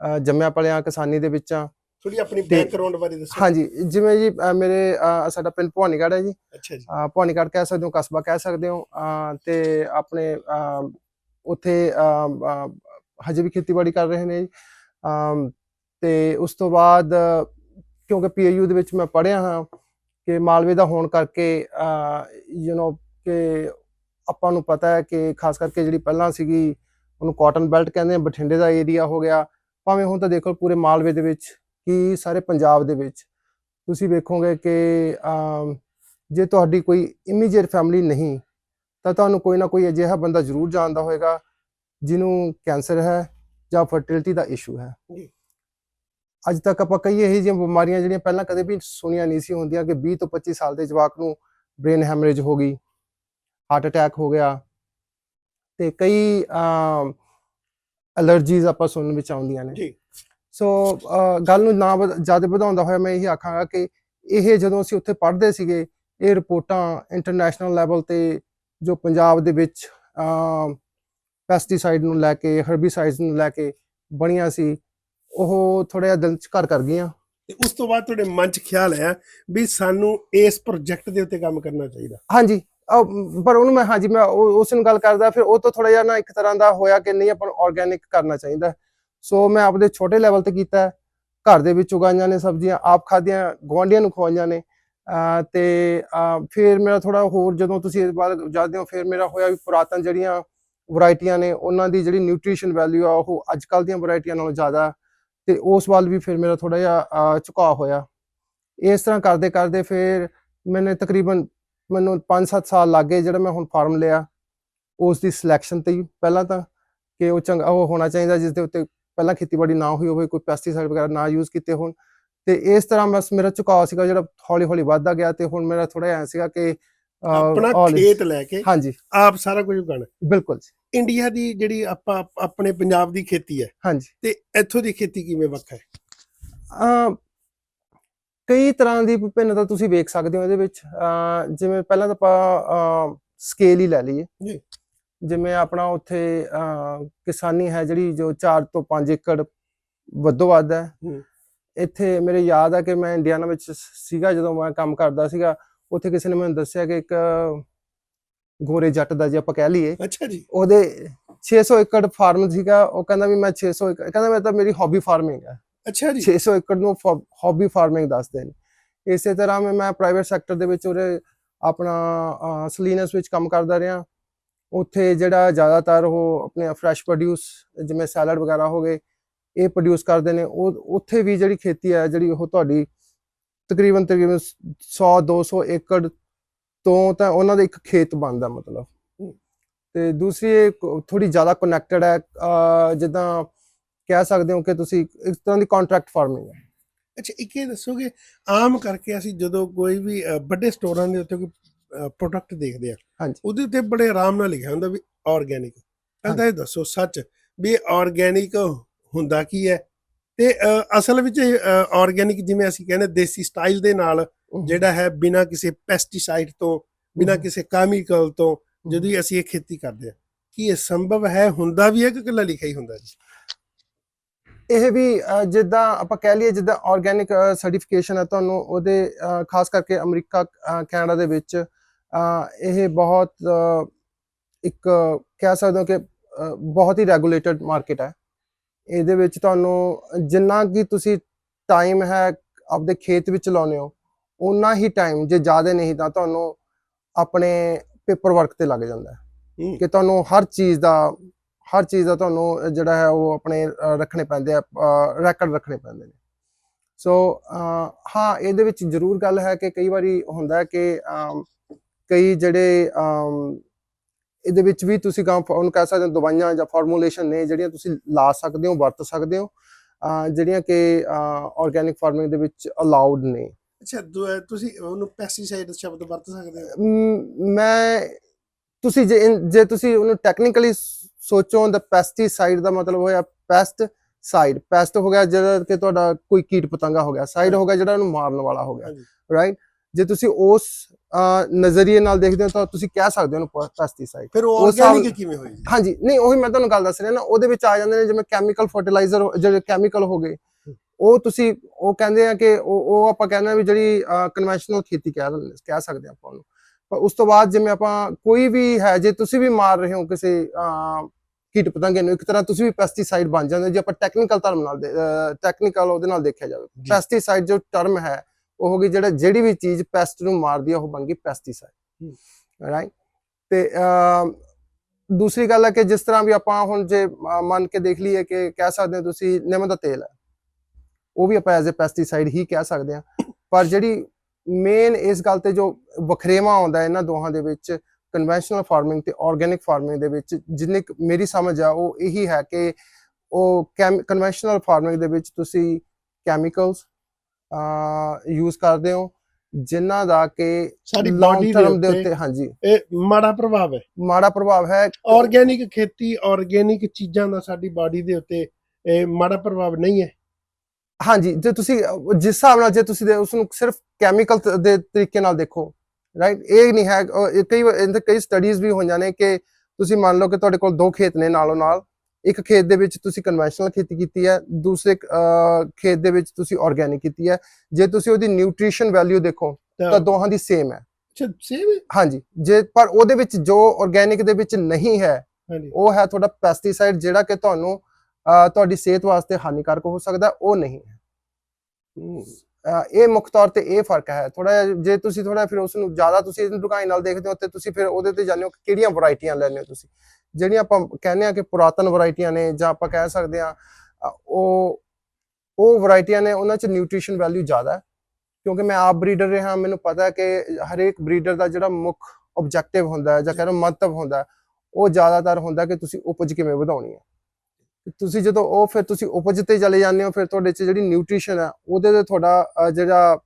ਆ ਜੰਮਿਆ ਪਲਿਆ ਕਿਸਾਨੀ ਦੇ ਵਿੱਚ ਆ ਥੋੜੀ ਆਪਣੀ ਬੈਕਗ੍ਰਾਉਂਡ ਬਾਰੇ ਦੱਸੋ। ਹਾਂਜੀ ਜਿਵੇਂ ਜੀ ਮੇਰੇ ਸਾਡਾ ਪਿੰਡ ਭਵਾਨੀਗੜ੍ਹ ਹੈ ਜੀ। ਅੱਛਾ ਜੀ। ਅਹ ਭਵਾਨੀਗੜ੍ਹ ਕਹਿ ਸਕਦੇ ਹੋ ਕਸਬਾ ਕਹਿ ਸਕਦੇ ਹੋ। ਤੇ ਆਪਣੇ ਉੱਥੇ ਹਜੇ ਵੀ ਖੇਤੀਬਾੜੀ ਕਰ ਰਹੇ ਨੇ ਅਮ ਤੇ ਉਸ ਤੋਂ ਬਾਅਦ ਅਹ, ਕਿਉਂਕਿ ਪੀਏਯੂ ਦੇ ਵਿੱਚ ਮੈਂ ਪੜ੍ਹਿਆ ਹਾਂ ਕਿ ਮਾਲਵੇ ਦਾ ਹੋਣ ਕਰਕੇ ਯੂ نو ਕਿ ਆਪਾਂ ਨੂੰ ਪਤਾ ਹੈ ਕਿ ਖਾਸ ਕਰਕੇ ਜਿਹੜੀ ਪਹਿਲਾਂ ਸੀਗੀ ਉਹਨੂੰ ਕਾਟਨ ਬੈਲਟ ਕਹਿੰਦੇ ਆ ਬਠਿੰਡੇ ਦਾ ਏਰੀਆ ਹੋ ਗਿਆ। ਭਾਵੇਂ ਹੁਣ ਤਾਂ ਦੇਖੋ ਪੂਰੇ ਮਾਲਵੇ ਦੇ ਵਿੱਚ ਕੀ ਸਾਰੇ ਪੰਜਾਬ ਦੇ ਵਿੱਚ। ਤੁਸੀਂ ਵੇਖੋਗੇ ਕਿ ਜੇ ਤੁਹਾਡੀ ਕੋਈ ਇਮੀਡੀਏਟ ਫੈਮਿਲੀ ਨਹੀਂ ਤਾਂ ਤੁਹਾਨੂੰ ਕੋਈ ਨਾ ਕੋਈ ਅਜਿਹਾ ਬੰਦਾ ਜ਼ਰੂਰ ਜਾਣਦਾ ਹੋਵੇਗਾ ਜਿਹਨੂੰ ਕੈਂਸਰ ਹੈ ਜਾਂ ਫਰਟੀਲਿਟੀ ਦਾ ਇਸ਼ੂ ਹੈ। ਅੱਜ ਤੱਕ ਆਪਾਂ ਕਈ ਇਹੋ ਜਿਹੀਆਂ ਬਿਮਾਰੀਆਂ ਜਿਹੜੀਆਂ ਪਹਿਲਾਂ ਕਦੇ ਵੀ ਸੁਣੀਆਂ ਨਹੀਂ ਸੀ ਹੁੰਦੀਆਂ ਕਿ 20 ਤੋਂ 25 ਸਾਲ ਦੇ ਜਵਾਕ ਨੂੰ ਬ੍ਰੇਨ ਹੈਮਰੇਜ ਹੋ ਗਈ ਹਾਰਟ ਅਟੈਕ ਹੋ ਗਿਆ ਤੇ ਕਈ ਅਲਰਜੀਜ਼ ਆਪਾਂ ਸੁਣਨ ਵਿੱਚ ਆਉਂਦੀਆਂ ਨੇ ਜੀ ਸੋ ਗੱਲ ਨੂੰ ਨਾ ਜ਼ਿਆਦਾ ਵਧਾਉਂਦਾ ਹੋਇਆ ਮੈਂ ਇਹ ਆਖਾਂਗਾ ਕਿ ਇਹ ਜਦੋਂ ਅਸੀਂ ਉੱਥੇ ਪੜ੍ਹਦੇ ਸੀਗੇ ਇਹ ਰਿਪੋਰਟਾਂ ਇੰਟਰਨੈਸ਼ਨਲ ਲੈਵਲ ਤੇ ਜੋ ਪੰਜਾਬ ਦੇ ਵਿੱਚ ਪੈਸਟੀਸਾਈਡ ਨੂੰ ਲੈ ਕੇ ਹਰਬੀਸਾਈਡਸ ਨੂੰ ਲੈ ਕੇ ਬਣੀਆਂ ਸੀ ਉਹ ਥੋੜਾ ਜਿਹਾ ਦਿਲ ਚ ਘਰ ਕਰ ਗਈਆਂ ਤੇ ਉਸ ਤੋਂ ਬਾਅਦ ਤੁਹਾਡੇ ਮਨ ਚ ਖਿਆਲ ਆਇਆ ਵੀ ਸਾਨੂੰ ਇਸ ਪ੍ਰੋਜੈਕਟ ਦੇ ਉੱਤੇ ਕੰਮ ਕਰਨਾ ਚਾਹੀਦਾ ਹਾਂਜੀ ਪਰ ਉਹਨੂੰ ਮੈਂ ਹਾਂਜੀ ਮੈਂ ਉਸ ਨੂੰ ਗੱਲ ਕਰਦਾ ਫਿਰ ਉਹ ਤੋਂ ਥੋੜਾ ਜਿਹਾ ਨਾ ਇੱਕ ਤਰ੍ਹਾਂ ਦਾ ਹੋਇਆ ਕਿ ਨਹੀਂ ਆਪਾਂ ਨੂੰ ਆਰਗੇਨਿਕ ਕਰਨਾ ਚਾਹੀਦਾ ਸੋ ਮੈਂ ਆਪਦੇ ਛੋਟੇ ਲੈਵਲ ਤੇ ਕੀਤਾ। ਘਰ ਦੇ ਵਿੱਚ ਉਗਾਈਆਂ ਨੇ ਸਬਜ਼ੀਆਂ ਆਪ ਖਾਧੀਆਂ ਗੁਆਂਢੀਆਂ ਨੂੰ ਖਵਾਈਆਂ ਨੇ ਤੇ ਫਿਰ ਮੇਰਾ ਥੋੜਾ ਹੋਰ ਜਦੋਂ ਤੁਸੀਂ ਇਸ ਬਾਰੇ ਜਾਣਦੇ ਹੋ ਫਿਰ ਮੇਰਾ ਹੋਇਆ ਵੀ ਪੁਰਾਤਨ ਜਿਹੜੀਆਂ ਵੈਰਾਈਟੀਆਂ ਨੇ, ਉਹਨਾਂ ਦੀ ਜਿਹੜੀ ਨਿਊਟ੍ਰੀਸ਼ਨ ਵੈਲਿਊ ਆ, ਉਹ ਅੱਜ ਕੱਲ ਦੀਆਂ ਵੈਰਾਈਟੀਆਂ ਨਾਲੋਂ ਜ਼ਿਆਦਾ ਤੇ ਉਸ ਵੱਲ ਵੀ ਫਿਰ ਮੇਰਾ ਥੋੜਾ ਜਿਹਾ ਝੁਕਾਅ ਹੋਇਆ। ਇਸ ਤਰ੍ਹਾਂ ਕਰਦੇ ਕਰਦੇ ਫਿਰ ਮੈਨੇ ਤਕਰੀਬਨ ਮੈਨੂੰ 5-7 ਸਾਲ ਲੱਗ ਗਏ ਜਿਹੜਾ ਮੈਂ ਹੁਣ ਫਾਰਮ ਲਿਆ। ਉਸ ਦੀ ਸਿਲੈਕਸ਼ਨ ਤੇ ਪਹਿਲਾਂ ਤਾਂ ਕਿ ਉਹ ਚੰਗਾ, ਉਹ ਹੋਣਾ ਚਾਹੀਦਾ ਜਿਸ ਦੇ ਉੱਤੇ ਪਹਿਲਾਂ ਖੇਤੀਬਾੜੀ ਨਾ ਹੋਈ ਹੋਵੇ, ਕੋਈ ਪੈਸਟੀਸਾਈਡ ਵਗੈਰਾ ਨਾ ਯੂਜ਼ ਕੀਤੇ ਹੋਣ। ਤੇ ਇਸ ਤਰ੍ਹਾਂ ਬਸ ਮੇਰਾ ਝੁਕਾਅ ਸੀਗਾ ਜਿਹੜਾ ਹੌਲੀ ਹੌਲੀ ਵੱਧਦਾ ਗਿਆ ਤੇ ਹੁਣ ਮੇਰਾ ਥੋੜਾ ਐ ਸੀਗਾ ਕਿ ਆਪਣਾ ਖੇਤ ਲੈ ਕੇ ਹਾਂਜੀ। ਆਪ ਸਾਰਾ ਕੁਝ ਉਗਾਣਾ ਬਿਲਕੁਲ ਇੰਡੀਆ ਦੀ ਜਿਹੜੀ ਆਪਾਂ ਆਪਣੇ ਪੰਜਾਬ ਦੀ ਖੇਤੀ ਹੈ ਹਾਂਜੀ। ਤੇ ਇੱਥੋਂ ਦੀ ਖੇਤੀ ਕਿਵੇਂ ਵੱਖ ਹੈ? ਅਮ ਕਈ ਤਰ੍ਹਾਂ ਦੀ ਵਿਭਿੰਨਤਾ ਤੁਸੀਂ ਵੇਖ ਸਕਦੇ ਹੋ ਇਹਦੇ ਵਿੱਚ। ਜਿਵੇਂ ਪਹਿਲਾਂ ਤਾਂ ਆਪਾਂ ਸਕੇਲ ਹੀ ਲੈ ਲਈਏ। ਜੀ। ਜਿਵੇਂ ਆਪਣਾ ਉੱਥੇ ਕਿਸਾਨੀ ਹੈ ਜਿਹੜੀ ਜੋ 4 ਤੋਂ 5 ਏਕੜ ਵੱਧੋ ਵੱਧ ਹੈ। ਇੱਥੇ ਮੇਰੇ ਯਾਦ ਹੈ ਕਿ ਮੈਂ ਇੰਡੀਆਨਾ ਵਿੱਚ ਸੀਗਾ ਜਦੋਂ ਮੈਂ ਕੰਮ ਕਰਦਾ ਸੀਗਾ। ਉੱਥੇ ਕਿਸੇ ਨੇ ਮੈਨੂੰ ਦੱਸਿਆ ਕਿ ਇੱਕ ਗੋਰੇ ਜੱਟ ਦਾ ਜੇ ਆਪਾਂ ਕਹਿ ਲਈਏ ਅੱਛਾ ਜੀ। ਉਹਦੇ 600 ਏਕੜ ਫਾਰਮ ਸੀਗਾ ਉਹ ਕਹਿੰਦਾ ਵੀ ਮੈਂ 600 ਏਕੜ ਕਹਿੰਦਾ ਮੈਂ ਤਾਂ ਮੇਰੀ ਹੌਬੀ ਫਾਰਮਿੰਗ ਹੈ ਅੱਛਾ ਜੀ। 600 ਏਕੜ ਨੂੰ ਹੌਬੀ ਫਾਰਮਿੰਗ ਦੱਸਦੇ ਨੇ। ਇਸੇ ਤਰ੍ਹਾਂ ਮੈਂ ਮੈਂ ਪ੍ਰਾਈਵੇਟ ਸੈਕਟਰ ਦੇ ਵਿੱਚ ਉਹਦੇ ਆਪਣਾ ਸਲੀਨਸ ਵਿੱਚ ਕੰਮ ਕਰਦਾ ਰਿਹਾ। ਉੱਥੇ ਜਿਹੜਾ ਜ਼ਿਆਦਾਤਰ ਉਹ ਆਪਣੇ ਫਰੈਸ਼ ਪ੍ਰੋਡਿਊਸ ਜਿਵੇਂ ਸੈਲਡ ਵਗੈਰਾ ਹੋ ਗਏ ਇਹ ਪ੍ਰੋਡਿਊਸ ਕਰਦੇ ਨੇ। ਉਹ ਉੱਥੇ ਵੀ ਜਿਹੜੀ ਖੇਤੀ ਹੈ ਜਿਹੜੀ ਉਹ ਤੁਹਾਡੀ ਤਕਰੀਬਨ ਤਕਰੀਬਨ 100 200 ਏਕੜ ਤੋਂ ਤਾਂ ਉਹਨਾਂ ਦਾ ਇੱਕ ਖੇਤ ਬਣਦਾ ਮਤਲਬ। ਤੇ ਦੂਸਰੀ ਥੋੜੀ ਜ਼ਿਆਦਾ ਕਨੈਕਟਡ ਹੈ ਜਿੱਦਾਂ ਕਹਿ ਸਕਦੇ ਹੋ ਕਿ ਤੁਸੀਂ ਇੱਕ ਤਰ੍ਹਾਂ ਦੀ ਕੰਟਰੈਕਟ ਫਾਰਮਿੰਗ ਹੈ। ਅੱਛਾ ਇੱਕ ਇਹ ਦੱਸੋਗੇ ਆਮ ਕਰਕੇ ਅਸੀਂ ਜਦੋਂ ਕੋਈ ਵੀ ਵੱਡੇ ਸਟੋਰਾਂ ਦੇ ਉੱਤੇ ਕੋਈ ਪ੍ਰੋਡਕਟ ਦੇਖਦੇ ਆ ਹਾਂਜੀ। ਉਹਦੇ ਉੱਤੇ ਬੜੇ ਆਰਾਮ ਨਾਲ ਲਿਖਿਆ ਹੁੰਦਾ ਵੀ ਆਰਗੇਨਿਕ ਕਹਿੰਦਾ ਇਹ ਦੱਸੋ ਸੱਚ ਵੀ ਆਰਗੇਨਿਕ ਹੁੰਦਾ ਕੀ ਹੈ? ਤੇ ਅਸਲ ਵਿੱਚ ਆਰਗੇਨਿਕ ਜਿਵੇਂ ਅਸੀਂ ਕਹਿੰਦੇ ਦੇਸੀ ਸਟਾਈਲ ਦੇ ਨਾਲ ਜਿਹੜਾ ਹੈ ਬਿਨਾਂ ਕਿਸੇ ਪੈਸਟੀਸਾਈਡ ਤੋਂ ਬਿਨਾਂ। ਕਿਸੇ ਕੈਮੀਕਲ ਤੋਂ ਜਦੋਂ ਅਸੀਂ ਇਹ ਖੇਤੀ ਕਰਦੇ ਹਾਂ ਕੀ ਇਹ ਸੰਭਵ ਹੈ ਹੁੰਦਾ ਵੀ ਹੈ ਕਿ ਇਕੱਲਾ ਲਿਖਿਆ ਹੀ ਹੁੰਦਾ ਜੀ? ਇਹ ਵੀ ਜਿੱਦਾਂ ਆਪਾਂ ਕਹਿ ਲਈਏ ਜਿੱਦਾਂ ਆਰਗੈਨਿਕ ਸਰਟੀਫਿਕੇਸ਼ਨ ਹੈ ਤੁਹਾਨੂੰ ਉਹਦੇ ਖਾਸ ਕਰਕੇ ਅਮਰੀਕਾ ਕੈਨੇਡਾ ਦੇ ਵਿੱਚ ਇਹ ਬਹੁਤ ਇੱਕ ਕਹਿ ਸਕਦੇ ਹੋ ਕਿ ਬਹੁਤ ਹੀ ਰੈਗੂਲੇਟਡ ਮਾਰਕੀਟ ਹੈ। ਇਹਦੇ ਵਿੱਚ ਤੁਹਾਨੂੰ ਜਿੰਨਾ ਕਿ ਤੁਸੀਂ ਟਾਈਮ ਹੈ ਆਪਦੇ ਖੇਤ ਵਿੱਚ ਲਾਉਨੇ ਹੋ ਉਨਾ ਹੀ ਟਾਈਮ ਜੇ ਜ਼ਿਆਦਾ ਨਹੀਂ ਤਾਂ ਤੁਹਾਨੂੰ ਆਪਣੇ ਪੇਪਰ ਵਰਕ ਤੇ ਲੱਗ ਜਾਂਦਾ ਹੈ। ਕਿ ਤੁਹਾਨੂੰ ਹਰ ਚੀਜ਼ ਦਾ ਹਰ ਚੀਜ਼ ਦਾ ਤੁਹਾਨੂੰ ਜਿਹੜਾ ਹੈ ਉਹ ਆਪਣੇ ਰੱਖਣੇ ਪੈਂਦੇ ਆ ਰੈਕੋਰਡ ਰੱਖਣੇ ਪੈਂਦੇ ਨੇ ਸੋ ਹਾਂ ਇਹਦੇ ਵਿੱਚ ਜ਼ਰੂਰ ਗੱਲ ਹੈ ਕਿ ਕਈ ਵਾਰੀ ਹੁੰਦਾ ਹੈ ਕਿ ਕਈ ਜਿਹੜੇ ਇਹਦੇ ਵਿੱਚ ਵੀ ਤੁਸੀਂ ਉਹਨੂੰ ਕਹਿ ਸਕਦੇ ਹੋ ਦਵਾਈਆਂ ਜਾਂ ਫਾਰਮੂਲੇਸ਼ਨ ਨੇ ਜਿਹੜੀਆਂ ਤੁਸੀਂ ਲਾ ਸਕਦੇ ਹੋ ਵਰਤ ਸਕਦੇ ਹੋ ਜਿਹੜੀਆਂ ਕਿ ਆਰਗੈਨਿਕ ਫਾਰਮਿੰਗ ਦੇ ਵਿੱਚ ਅਲਾਉਡ ਨੇ। ਅੱਛਾ ਤੁਸੀਂ ਉਹਨੂੰ ਪੈਸਟੀਸਾਈਡ ਸ਼ਬਦ ਵਰਤ ਸਕਦੇ ਹੋ? ਮ, ਤੁਸੀਂ ਜੇ ਜੇ ਤੁਸੀਂ ਉਹਨੂੰ ਟੈਕਨੀਕਲੀ ਸੋਚੋ ਤਾਂ ਪੈਸਟੀਸਾਈਡ ਦਾ ਮਤਲਬ ਹੋਇਆ ਪੈਸਟ ਸਾਈਡ ਪੈਸਟ ਹੋ ਗਿਆ ਜਿਹੜਾ ਕਿ ਤੁਹਾਡਾ ਕੋਈ ਕੀਟ ਪਤੰਗਾ ਹੋ ਗਿਆ। ਸਾਈਡ ਹੋ ਗਿਆ ਜਿਹੜਾ ਉਹਨੂੰ ਮਾਰਨ ਵਾਲਾ ਹੋ ਗਿਆ। ਰਾਈਟ ਜੇ ਤੁਸੀਂ ਉਸ ਨਜ਼ਰੀਏ ਨਾਲ ਦੇਖਦੇ ਹੋ ਤਾਂ ਤੁਸੀਂ ਕਹਿ ਸਕਦੇ ਹੋ ਉਹਨੂੰ ਪੈਸਟੀਸਾਈਡ ਫਿਰ ਉਹ ਆਰਗੈਨਿਕ ਕਿਵੇਂ ਹੋਈ ਜੀ ਹਾਂਜੀ ਨਹੀਂ ਉਹੀ ਮੈਂ ਤੁਹਾਨੂੰ ਗੱਲ ਦੱਸ ਰਿਹਾ ਨਾ ਉਹਦੇ ਵਿੱਚ ਆ ਜਾਂਦੇ ਨੇ ਜਿਵੇਂ ਕੈਮੀਕਲ ਫਰਟੀਲਾਈਜ਼ਰ ਜਿਹੜੇ ਕੈਮੀਕਲ ਹੋ ਗਏ। ਉਹ ਤੁਸੀਂ ਉਹ ਕਹਿੰਦੇ ਆ ਕਿ ਉਹ ਉਹ ਆਪਾਂ ਕਹਿੰਦੇ ਆ ਵੀ ਜਿਹੜੀ ਕਨਵੈਨਸ਼ਨਲ ਖੇਤੀ ਕਹਿ ਕਹਿ ਸਕਦੇ ਆ ਆਪਾਂ ਉਹਨੂੰ। ਪਰ ਉਸ ਤੋਂ ਬਾਅਦ ਜਿਵੇਂ ਆਪਾਂ ਕੋਈ ਵੀ ਹੈ ਜੇ ਤੁਸੀਂ ਵੀ ਮਾਰ ਰਹੇ ਹੋ ਕਿਸੇ ਕੀਟ ਪਤੰਗੇ ਨੂੰ ਇੱਕ ਤਰ੍ਹਾਂ ਤੁਸੀਂ ਵੀ ਪੈਸਟੀਸਾਈਡ ਬਣ ਜਾਂਦੇ ਜੇ ਆਪਾਂ ਟੈਕਨੀਕਲ ਧਰਮ ਨਾਲ ਟੈਕਨੀਕਲ ਉਹਦੇ ਨਾਲ ਦੇਖਿਆ ਜਾਵੇ। ਪੈਸਟੀਸਾਈਡ ਜੋ ਟਰਮ ਹੈ ਉਹ ਹੋ ਗਈ ਜਿਹੜਾ ਜਿਹੜੀ ਵੀ ਚੀਜ਼ ਪੈਸਟ ਨੂੰ ਮਾਰਦੀ ਆ ਉਹ ਬਣ ਗਈ ਪੈਸਟੀਸਾਈਡ ਰਾਈਟ ਤੇ ਦੂਸਰੀ ਗੱਲ ਹੈ ਕਿ ਜਿਸ ਤਰ੍ਹਾਂ ਵੀ ਆਪਾਂ ਹੁਣ ਜੇ ਮੰਨ ਕੇ ਦੇਖ ਲਈਏ ਕਿ ਕਹਿ ਸਕਦੇ ਹੋ ਤੁਸੀਂ ਨਿੰਮ ਦਾ ਤੇਲ ਹੈ ਉਹ ਵੀ ਆਪਾਂ ਐਜ਼ ਅ ਪੈਸਟੀਸਾਈਡ ਹੀ ਕਹਿ ਸਕਦੇ ਹਾਂ ਪਰ ਜਿਹੜੀ ਮੇਨ ਇਸ ਗੱਲ ਤੇ ਜੋ ਵਖਰੇਵਾ ਆਉਂਦਾ ਹੈ ਇਹਨਾਂ ਦੋਹਾਂ ਦੇ ਵਿੱਚ ਕਨਵੈਨਸ਼ਨਲ ਫਾਰਮਿੰਗ ਤੇ ਆਰਗੈਨਿਕ ਫਾਰਮਿੰਗ ਦੇ ਵਿੱਚ ਜਿੰਨੇ ਮੇਰੀ ਸਮਝ ਆ ਉਹ ਇਹੀ ਹੈ ਕਿ ਉਹ ਕਨਵੈਨਸ਼ਨਲ ਫਾਰਮਿੰਗ ਦੇ ਵਿੱਚ ਤੁਸੀਂ ਕੈਮੀਕਲਸ ਯੂਜ਼ ਕਰਦੇ ਹੋ ਜਿਨ੍ਹਾਂ ਦਾ ਕਿ ਸਾਡੀ body ਦੇ ਉੱਤੇ- ਹਾਂਜੀ। ਇਹ ਮਾੜਾ ਪ੍ਰਭਾਵ ਹੈ। ਮਾੜਾ ਪ੍ਰਭਾਵ ਹੈ। ਆਰਗੈਨਿਕ ਖੇਤੀ ਆਰਗੈਨਿਕ ਚੀਜ਼ਾਂ ਦਾ ਸਾਡੀ ਬਾਡੀ ਦੇ ਉੱਤੇ ਇਹ ਮਾੜਾ ਪ੍ਰਭਾਵ ਨਹੀਂ ਹੈ। ਹਾਂਜੀ ਜੇ ਤੁਸੀਂ ਜਿਸ ਹਿਸਾਬ ਨਾਲ ਜੇ ਤੁਸੀਂ ਉਸ ਨੂੰ ਸਿਰਫ ਕੈਮੀਕਲ ਦੇ ਤਰੀਕੇ ਨਾਲ ਦੇਖੋ ਰਾਈਟ ਇਹ ਨਹੀਂ ਹੈ ਕਈ ਕਈ ਸਟੱਡੀਜ਼ ਵੀ ਹੋਈਆਂ ਨੇ ਕਿ ਤੁਸੀਂ ਮੰਨ ਲਓ ਕਿ ਤੁਹਾਡੇ ਕੋਲ ਦੋ ਖੇਤ ਨੇ ਨਾਲੋਂ ਨਾਲ ਇੱਕ ਖੇਤ ਦੇ ਵਿੱਚ ਤੁਸੀਂ ਕਨਵੈਨਸ਼ਨਲ ਖੇਤੀ ਕੀਤੀ ਹੈ ਦੂਸਰੇ ਖੇਤ ਦੇ ਵਿੱਚ ਤੁਸੀਂ ਆਰਗੈਨਿਕ ਕੀਤੀ ਹੈ। ਜੇ ਤੁਸੀਂ ਉਹਦੀ ਨਿਊਟ੍ਰੀਸ਼ਨ ਵੈਲਿਊ ਦੇਖੋ ਤਾਂ ਦੋਹਾਂ ਦੀ ਸੇਮ ਹੈ। ਅੱਛਾ ਸੇਮ ਹੈ? ਹਾਂਜੀ ਜੇ ਪਰ ਉਹਦੇ ਵਿੱਚ ਜੋ ਆਰਗੈਨਿਕ ਦੇ ਵਿੱਚ ਨਹੀਂ ਹੈ ਉਹ ਹੈ ਤੁਹਾਡਾ ਪੈਸਟੀਸਾਈਡ ਜਿਹੜਾ ਕਿ ਤੁਹਾਨੂੰ ਤੁਹਾਡੀ ਸਿਹਤ ਵਾਸਤੇ ਹਾਨੀਕਾਰਕ ਹੋ ਸਕਦਾ ਉਹ ਨਹੀਂ ਹੈ। ਇਹ ਮੁੱਖ ਤੌਰ ਤੇ ਇਹ ਫ਼ਰਕ ਹੈ। ਥੋੜਾ ਜੇ ਤੁਸੀਂ ਥੋੜਾ ਫਿਰ ਉਸ ਨੂੰ ਜ਼ਿਆਦਾ ਤੁਸੀਂ ਇਹਨੂੰ ਢੁਕਾਈ ਨਾਲ ਦੇਖਦੇ ਹੋ ਤੇ ਤੁਸੀਂ ਫਿਰ ਉਹਦੇ ਤੇ ਜਾਣਦੇ ਹੋ ਕਿ ਕਿਹੜੀਆਂ ਵੈਰਾਈਟੀਆਂ ਲੈਣੇ ਹੋ ਤੁਸੀਂ। ਜਿਹੜੀਆਂ ਆਪਾਂ ਕਹਿੰਦੇ ਆ ਕਿ ਪੁਰਾਤਨ ਵੈਰਾਈਟੀਆਂ ਨੇ ਜਾਂ ਆਪਾਂ ਕਹਿ ਸਕਦੇ ਆ ਉਹ ਉਹ ਵੈਰਾਈਟੀਆਂ ਨੇ ਉਹਨਾਂ 'ਚ ਨਿਊਟ੍ਰੀਸ਼ਨ ਵੈਲਿਊ ਜ਼ਿਆਦਾ ਕਿਉਂਕਿ ਮੈਂ ਆਪ ਬਰੀਡਰ ਰਿਹਾ ਮੈਨੂੰ ਪਤਾ ਹੈ ਕਿ ਹਰੇਕ ਬਰੀਡਰ ਦਾ ਜਿਹੜਾ ਮੁੱਖ ਆਬਜੈਕਟਿਵ ਹੁੰਦਾ ਹੈ ਜਾਂ ਕਹਿੰਦਾ ਮੰਤਵ ਹੁੰਦਾ ਉਹ ਜ਼ਿਆਦਾਤਰ ਹੁੰਦਾ ਕਿ ਤੁਸੀਂ ਉਪਜ ਕਿਵੇਂ ਵਧਾਉਣੀ ਹੈ। ਤੁਸੀਂ ਜਦੋਂ ਉਹ ਫਿਰ ਤੁਸੀਂ ਉਪਜ ਤੇ ਚਲੇ ਜਾਂਦੇ ਹੋ ਫਿਰ ਤੁਹਾਡੇ 'ਚ ਜਿਹੜੀ ਨਿਊਟ੍ਰੀਸ਼ਨ ਹੈ ਉਹਦੇ ਤੇ ਤੁਹਾਡਾ ਜਿਹੜਾ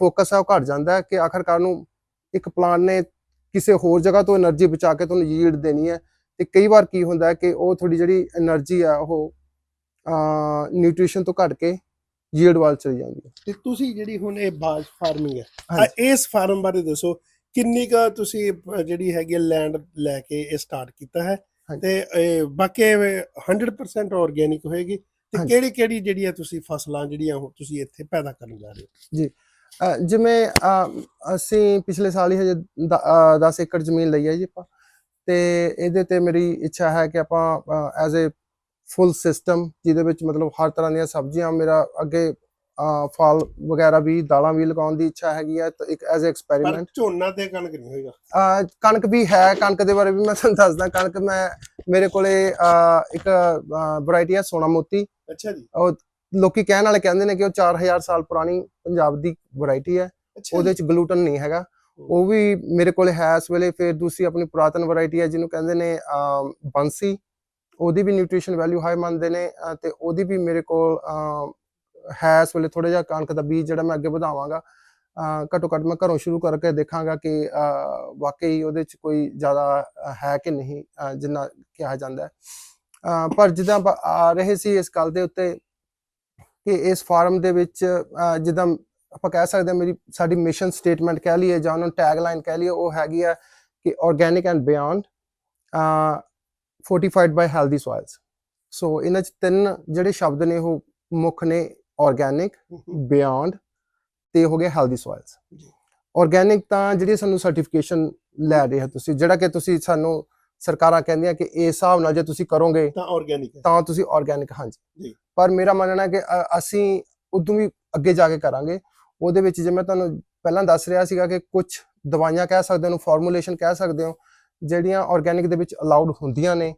ਫੋਕਸ ਹੈ ਉਹ ਘਟ ਜਾਂਦਾ ਹੈ ਕਿ ਆਖਰਕਾਰ ਨੂੰ ਇੱਕ ਪਲਾਂਟ ਨੇ ਕਿਸੇ ਹੋਰ ਜਗ੍ਹਾ ਤੋਂ એનર્ਜੀ ਬਚਾ ਕੇ ਤੁਹਾਨੂੰ ਯੀਲਡ ਦੇਣੀ ਹੈ। ਤੇ ਕਈ ਵਾਰ ਕੀ ਹੁੰਦਾ ਕਿ ਉਹ ਥੋੜੀ ਜਿਹੜੀ એનર્ਜੀ ਆ ਉਹ ਨਿਊਟ੍ਰੀਸ਼ਨ ਤੋਂ ਘਟ ਕੇ ਯੀਲਡ ਵਾਲ ਚਲੀ ਜਾਂਦੀ ਹੈ। ਤੇ ਤੁਸੀਂ ਜਿਹੜੀ ਹੁਣ ਇਹ ਬਾਜ ਫਾਰਮਿੰਗ ਹੈ ਇਸ ਫਾਰਮ ਬਾਰੇ ਦੱਸੋ ਕਿੰਨੀ ਕਾ ਤੁਸੀਂ ਜਿਹੜੀ ਹੈਗੀ ਲੈਂਡ ਲੈ ਕੇ ਇਹ ਸਟਾਰਟ ਕੀਤਾ ਹੈ? ਤੇ ਬਾਕੀ 100% ਆਰਗੇਨਿਕ ਹੋਏਗੀ ਤੇ ਕਿਹੜੀ ਕਿਹੜੀ ਜਿਹੜੀ ਹੈ ਤੁਸੀਂ ਫਸਲਾਂ ਜਿਹੜੀਆਂ ਤੁਸੀਂ ਇੱਥੇ ਪੈਦਾ ਕਰਨ ਜਾ ਰਹੇ ਹੋ? ਜੀ ਜਿਵੇਂ ਅਸੀਂ ਪਿਛਲੇ ਸਾਲ ਹੀ ਹਜੇ 10 ਏਕੜ ਜ਼ਮੀਨ ਲਈ ਹੈ ਜੀ ਆਪਾਂ। ਤੇ ਇਹਦੇ ਤੇ ਮੇਰੀ ਇੱਛਾ ਹੈ ਕਿ ਆਪਾਂ ਐਜ਼ ਅ ਫੁੱਲ ਸਿਸਟਮ ਜਿਹਦੇ ਵਿੱਚ ਮਤਲਬ ਹਰ ਤਰ੍ਹਾਂ ਦੀਆਂ ਸਬਜ਼ੀਆਂ ਮੇਰਾ ਅੱਗੇ ਫਲ ਵਗੈਰਾ ਵੀ ਦਾਲਾਂ ਵੀ ਲਗਾਉਣ ਦੀ ਇੱਛਾ ਹੈਗੀ ਹੈ ਤਾਂ ਇੱਕ ਐਜ਼ ਅ ਪਰ ਐਕਸਪੈਰੀਮੈਂਟ ਝੋਨਾ ਤੇ ਕਣਕ ਨਹੀਂ ਹੋਏਗਾ? ਕਣਕ ਵੀ ਹੈ ਕਣਕ ਦੇ ਬਾਰੇ ਵੀ ਮੈਂ ਤੁਹਾਨੂੰ ਦੱਸਦਾ। ਕਣਕ ਮੈਂ ਮੇਰੇ ਕੋਲੇ ਇੱਕ ਵੈਰਾਈਟੀ ਹੈ ਸੋਨਾ ਮੋਤੀ। ਅੱਛਾ ਜੀ। ਲੋਕੀ ਕਹਿਣ ਵਾਲੇ ਕਹਿੰਦੇ ਨੇ ਕਿ ਉਹ 4000 ਸਾਲ ਪੁਰਾਣੀ ਪੰਜਾਬ ਦੀ ਵੈਰਾਈਟੀ ਹੈ। ਉਹਦੇ ਜੀ। ਚ ਗਲੂਟਨ ਨਹੀਂ ਹੈਗਾ। ਉਹ ਵੀ ਮੇਰੇ ਕੋਲ ਹੈ ਇਸ ਵੇਲੇ ਫਿਰ ਦੂਸਰੀ ਆਪਣੀ ਪੁਰਾਤਨ ਵੈਰਾਈਟੀ ਹੈ ਜਿਹਨੂੰ ਕਹਿੰਦੇ ਨੇ ਬੰਸੀ। ਉਹਦੀ ਵੀ ਨਿਊਟ੍ਰੀਸ਼ਨ ਵੈਲਿਊ ਹਾਈ ਮੰਨਦੇ ਨੇ ਤੇ ਉਹਦੀ ਵੀ ਮੇਰੇ ਕੋਲ ਹੈ ਇਸ ਵੇਲੇ ਥੋੜਾ ਜਿਹਾ ਕਣਕ ਦਾ ਬੀਜ ਜਿਹੜਾ ਮੈਂ ਅੱਗੇ ਵਧਾਵਾਂਗਾ। ਅਹ, ਘੱਟੋ ਘੱਟ ਮੈਂ ਘਰੋਂ ਸ਼ੁਰੂ ਕਰਕੇ ਦੇਖਾਂਗਾ ਕਿ ਵਾਕਈ ਉਹਦੇ ਚ ਕੋਈ ਜ਼ਿਆਦਾ ਹੈ ਕਿ ਨਹੀਂ ਜਿੰਨਾ ਕਿਹਾ ਜਾਂਦਾ ਅਹ, ਪਰ ਜਿੱਦਾਂ ਆਪਾਂ ਆ ਰਹੇ ਸੀ ਇਸ ਗੱਲ ਦੇ ਉੱਤੇ ਕਿ ਇਸ ਫਾਰਮ ਦੇ ਵਿੱਚ ਅਹ, ਜਿੱਦਾਂ ਆਪਾਂ ਕਹਿ ਸਕਦੇ ਹਾਂ ਮੇਰੀ ਸਾਡੀ ਮਿਸ਼ਨ ਸਟੇਟਮੈਂਟ ਕਹਿ ਲਈਏ ਜਾਂ ਉਹਨੂੰ ਟੈਗ ਲਾਈਨ ਕਹਿ ਲਈਏ ਉਹ ਹੈਗੀ ਆ ਕਿ organic and beyond fortified by healthy soils so ਇਹਨਾਂ ਚ ਤਿੰਨ ਜਿਹੜੇ ਸ਼ਬਦ ਨੇ ਉਹ ਮੁੱਖ ਨੇ ਆਰਗੈਨਿਕ ਬਿਯੋਂਡ ਤੇ ਹੋ ਗਿਆ ਹੈਲਦੀ ਸੋਇਲਸ। ਆਰਗੈਨਿਕ ਤਾਂ ਜਿਹੜੀ ਸਾਨੂੰ ਸਰਟੀਫਿਕੇਸ਼ਨ ਲੈ ਰਹੇ ਹੋ ਤੁਸੀਂ ਜਿਹੜਾ ਕਿ ਤੁਸੀਂ ਸਾਨੂੰ ਸਰਕਾਰਾਂ ਕਹਿੰਦੀਆਂ ਕਿ ਇਸ ਹਿਸਾਬ ਨਾਲ ਜੇ ਤੁਸੀਂ ਕਰੋਗੇ ਤਾਂ ਆਰਗੈਨਿਕ ਤਾਂ ਤੁਸੀਂ ਆਰਗੈਨਿਕ ਹਾਂਜੀ। ਪਰ ਮੇਰਾ ਮੰਨਣਾ ਹੈ ਕਿ ਅਸੀਂ ਉਦੋਂ ਵੀ ਅੱਗੇ ਜਾ ਕੇ ਕਰਾਂਗੇ। ਉਹਦੇ ਵਿੱਚ ਜੇ ਮੈਂ ਤੁਹਾਨੂੰ ਪਹਿਲਾਂ ਦੱਸ ਰਿਹਾ ਸੀਗਾ ਕਿ ਕੁਝ ਦਵਾਈਆਂ ਕਹਿ ਸਕਦੇ ਹੋ ਨੂੰ ਫਾਰਮੂਲੇਸ਼ਨ ਕਹਿ ਸਕਦੇ ਹੋ ਜਿਹੜੀਆਂ ਆਰਗੈਨਿਕ ਦੇ ਵਿੱਚ ਅਲਾਉਡ ਹੁੰਦੀਆਂ ਨੇ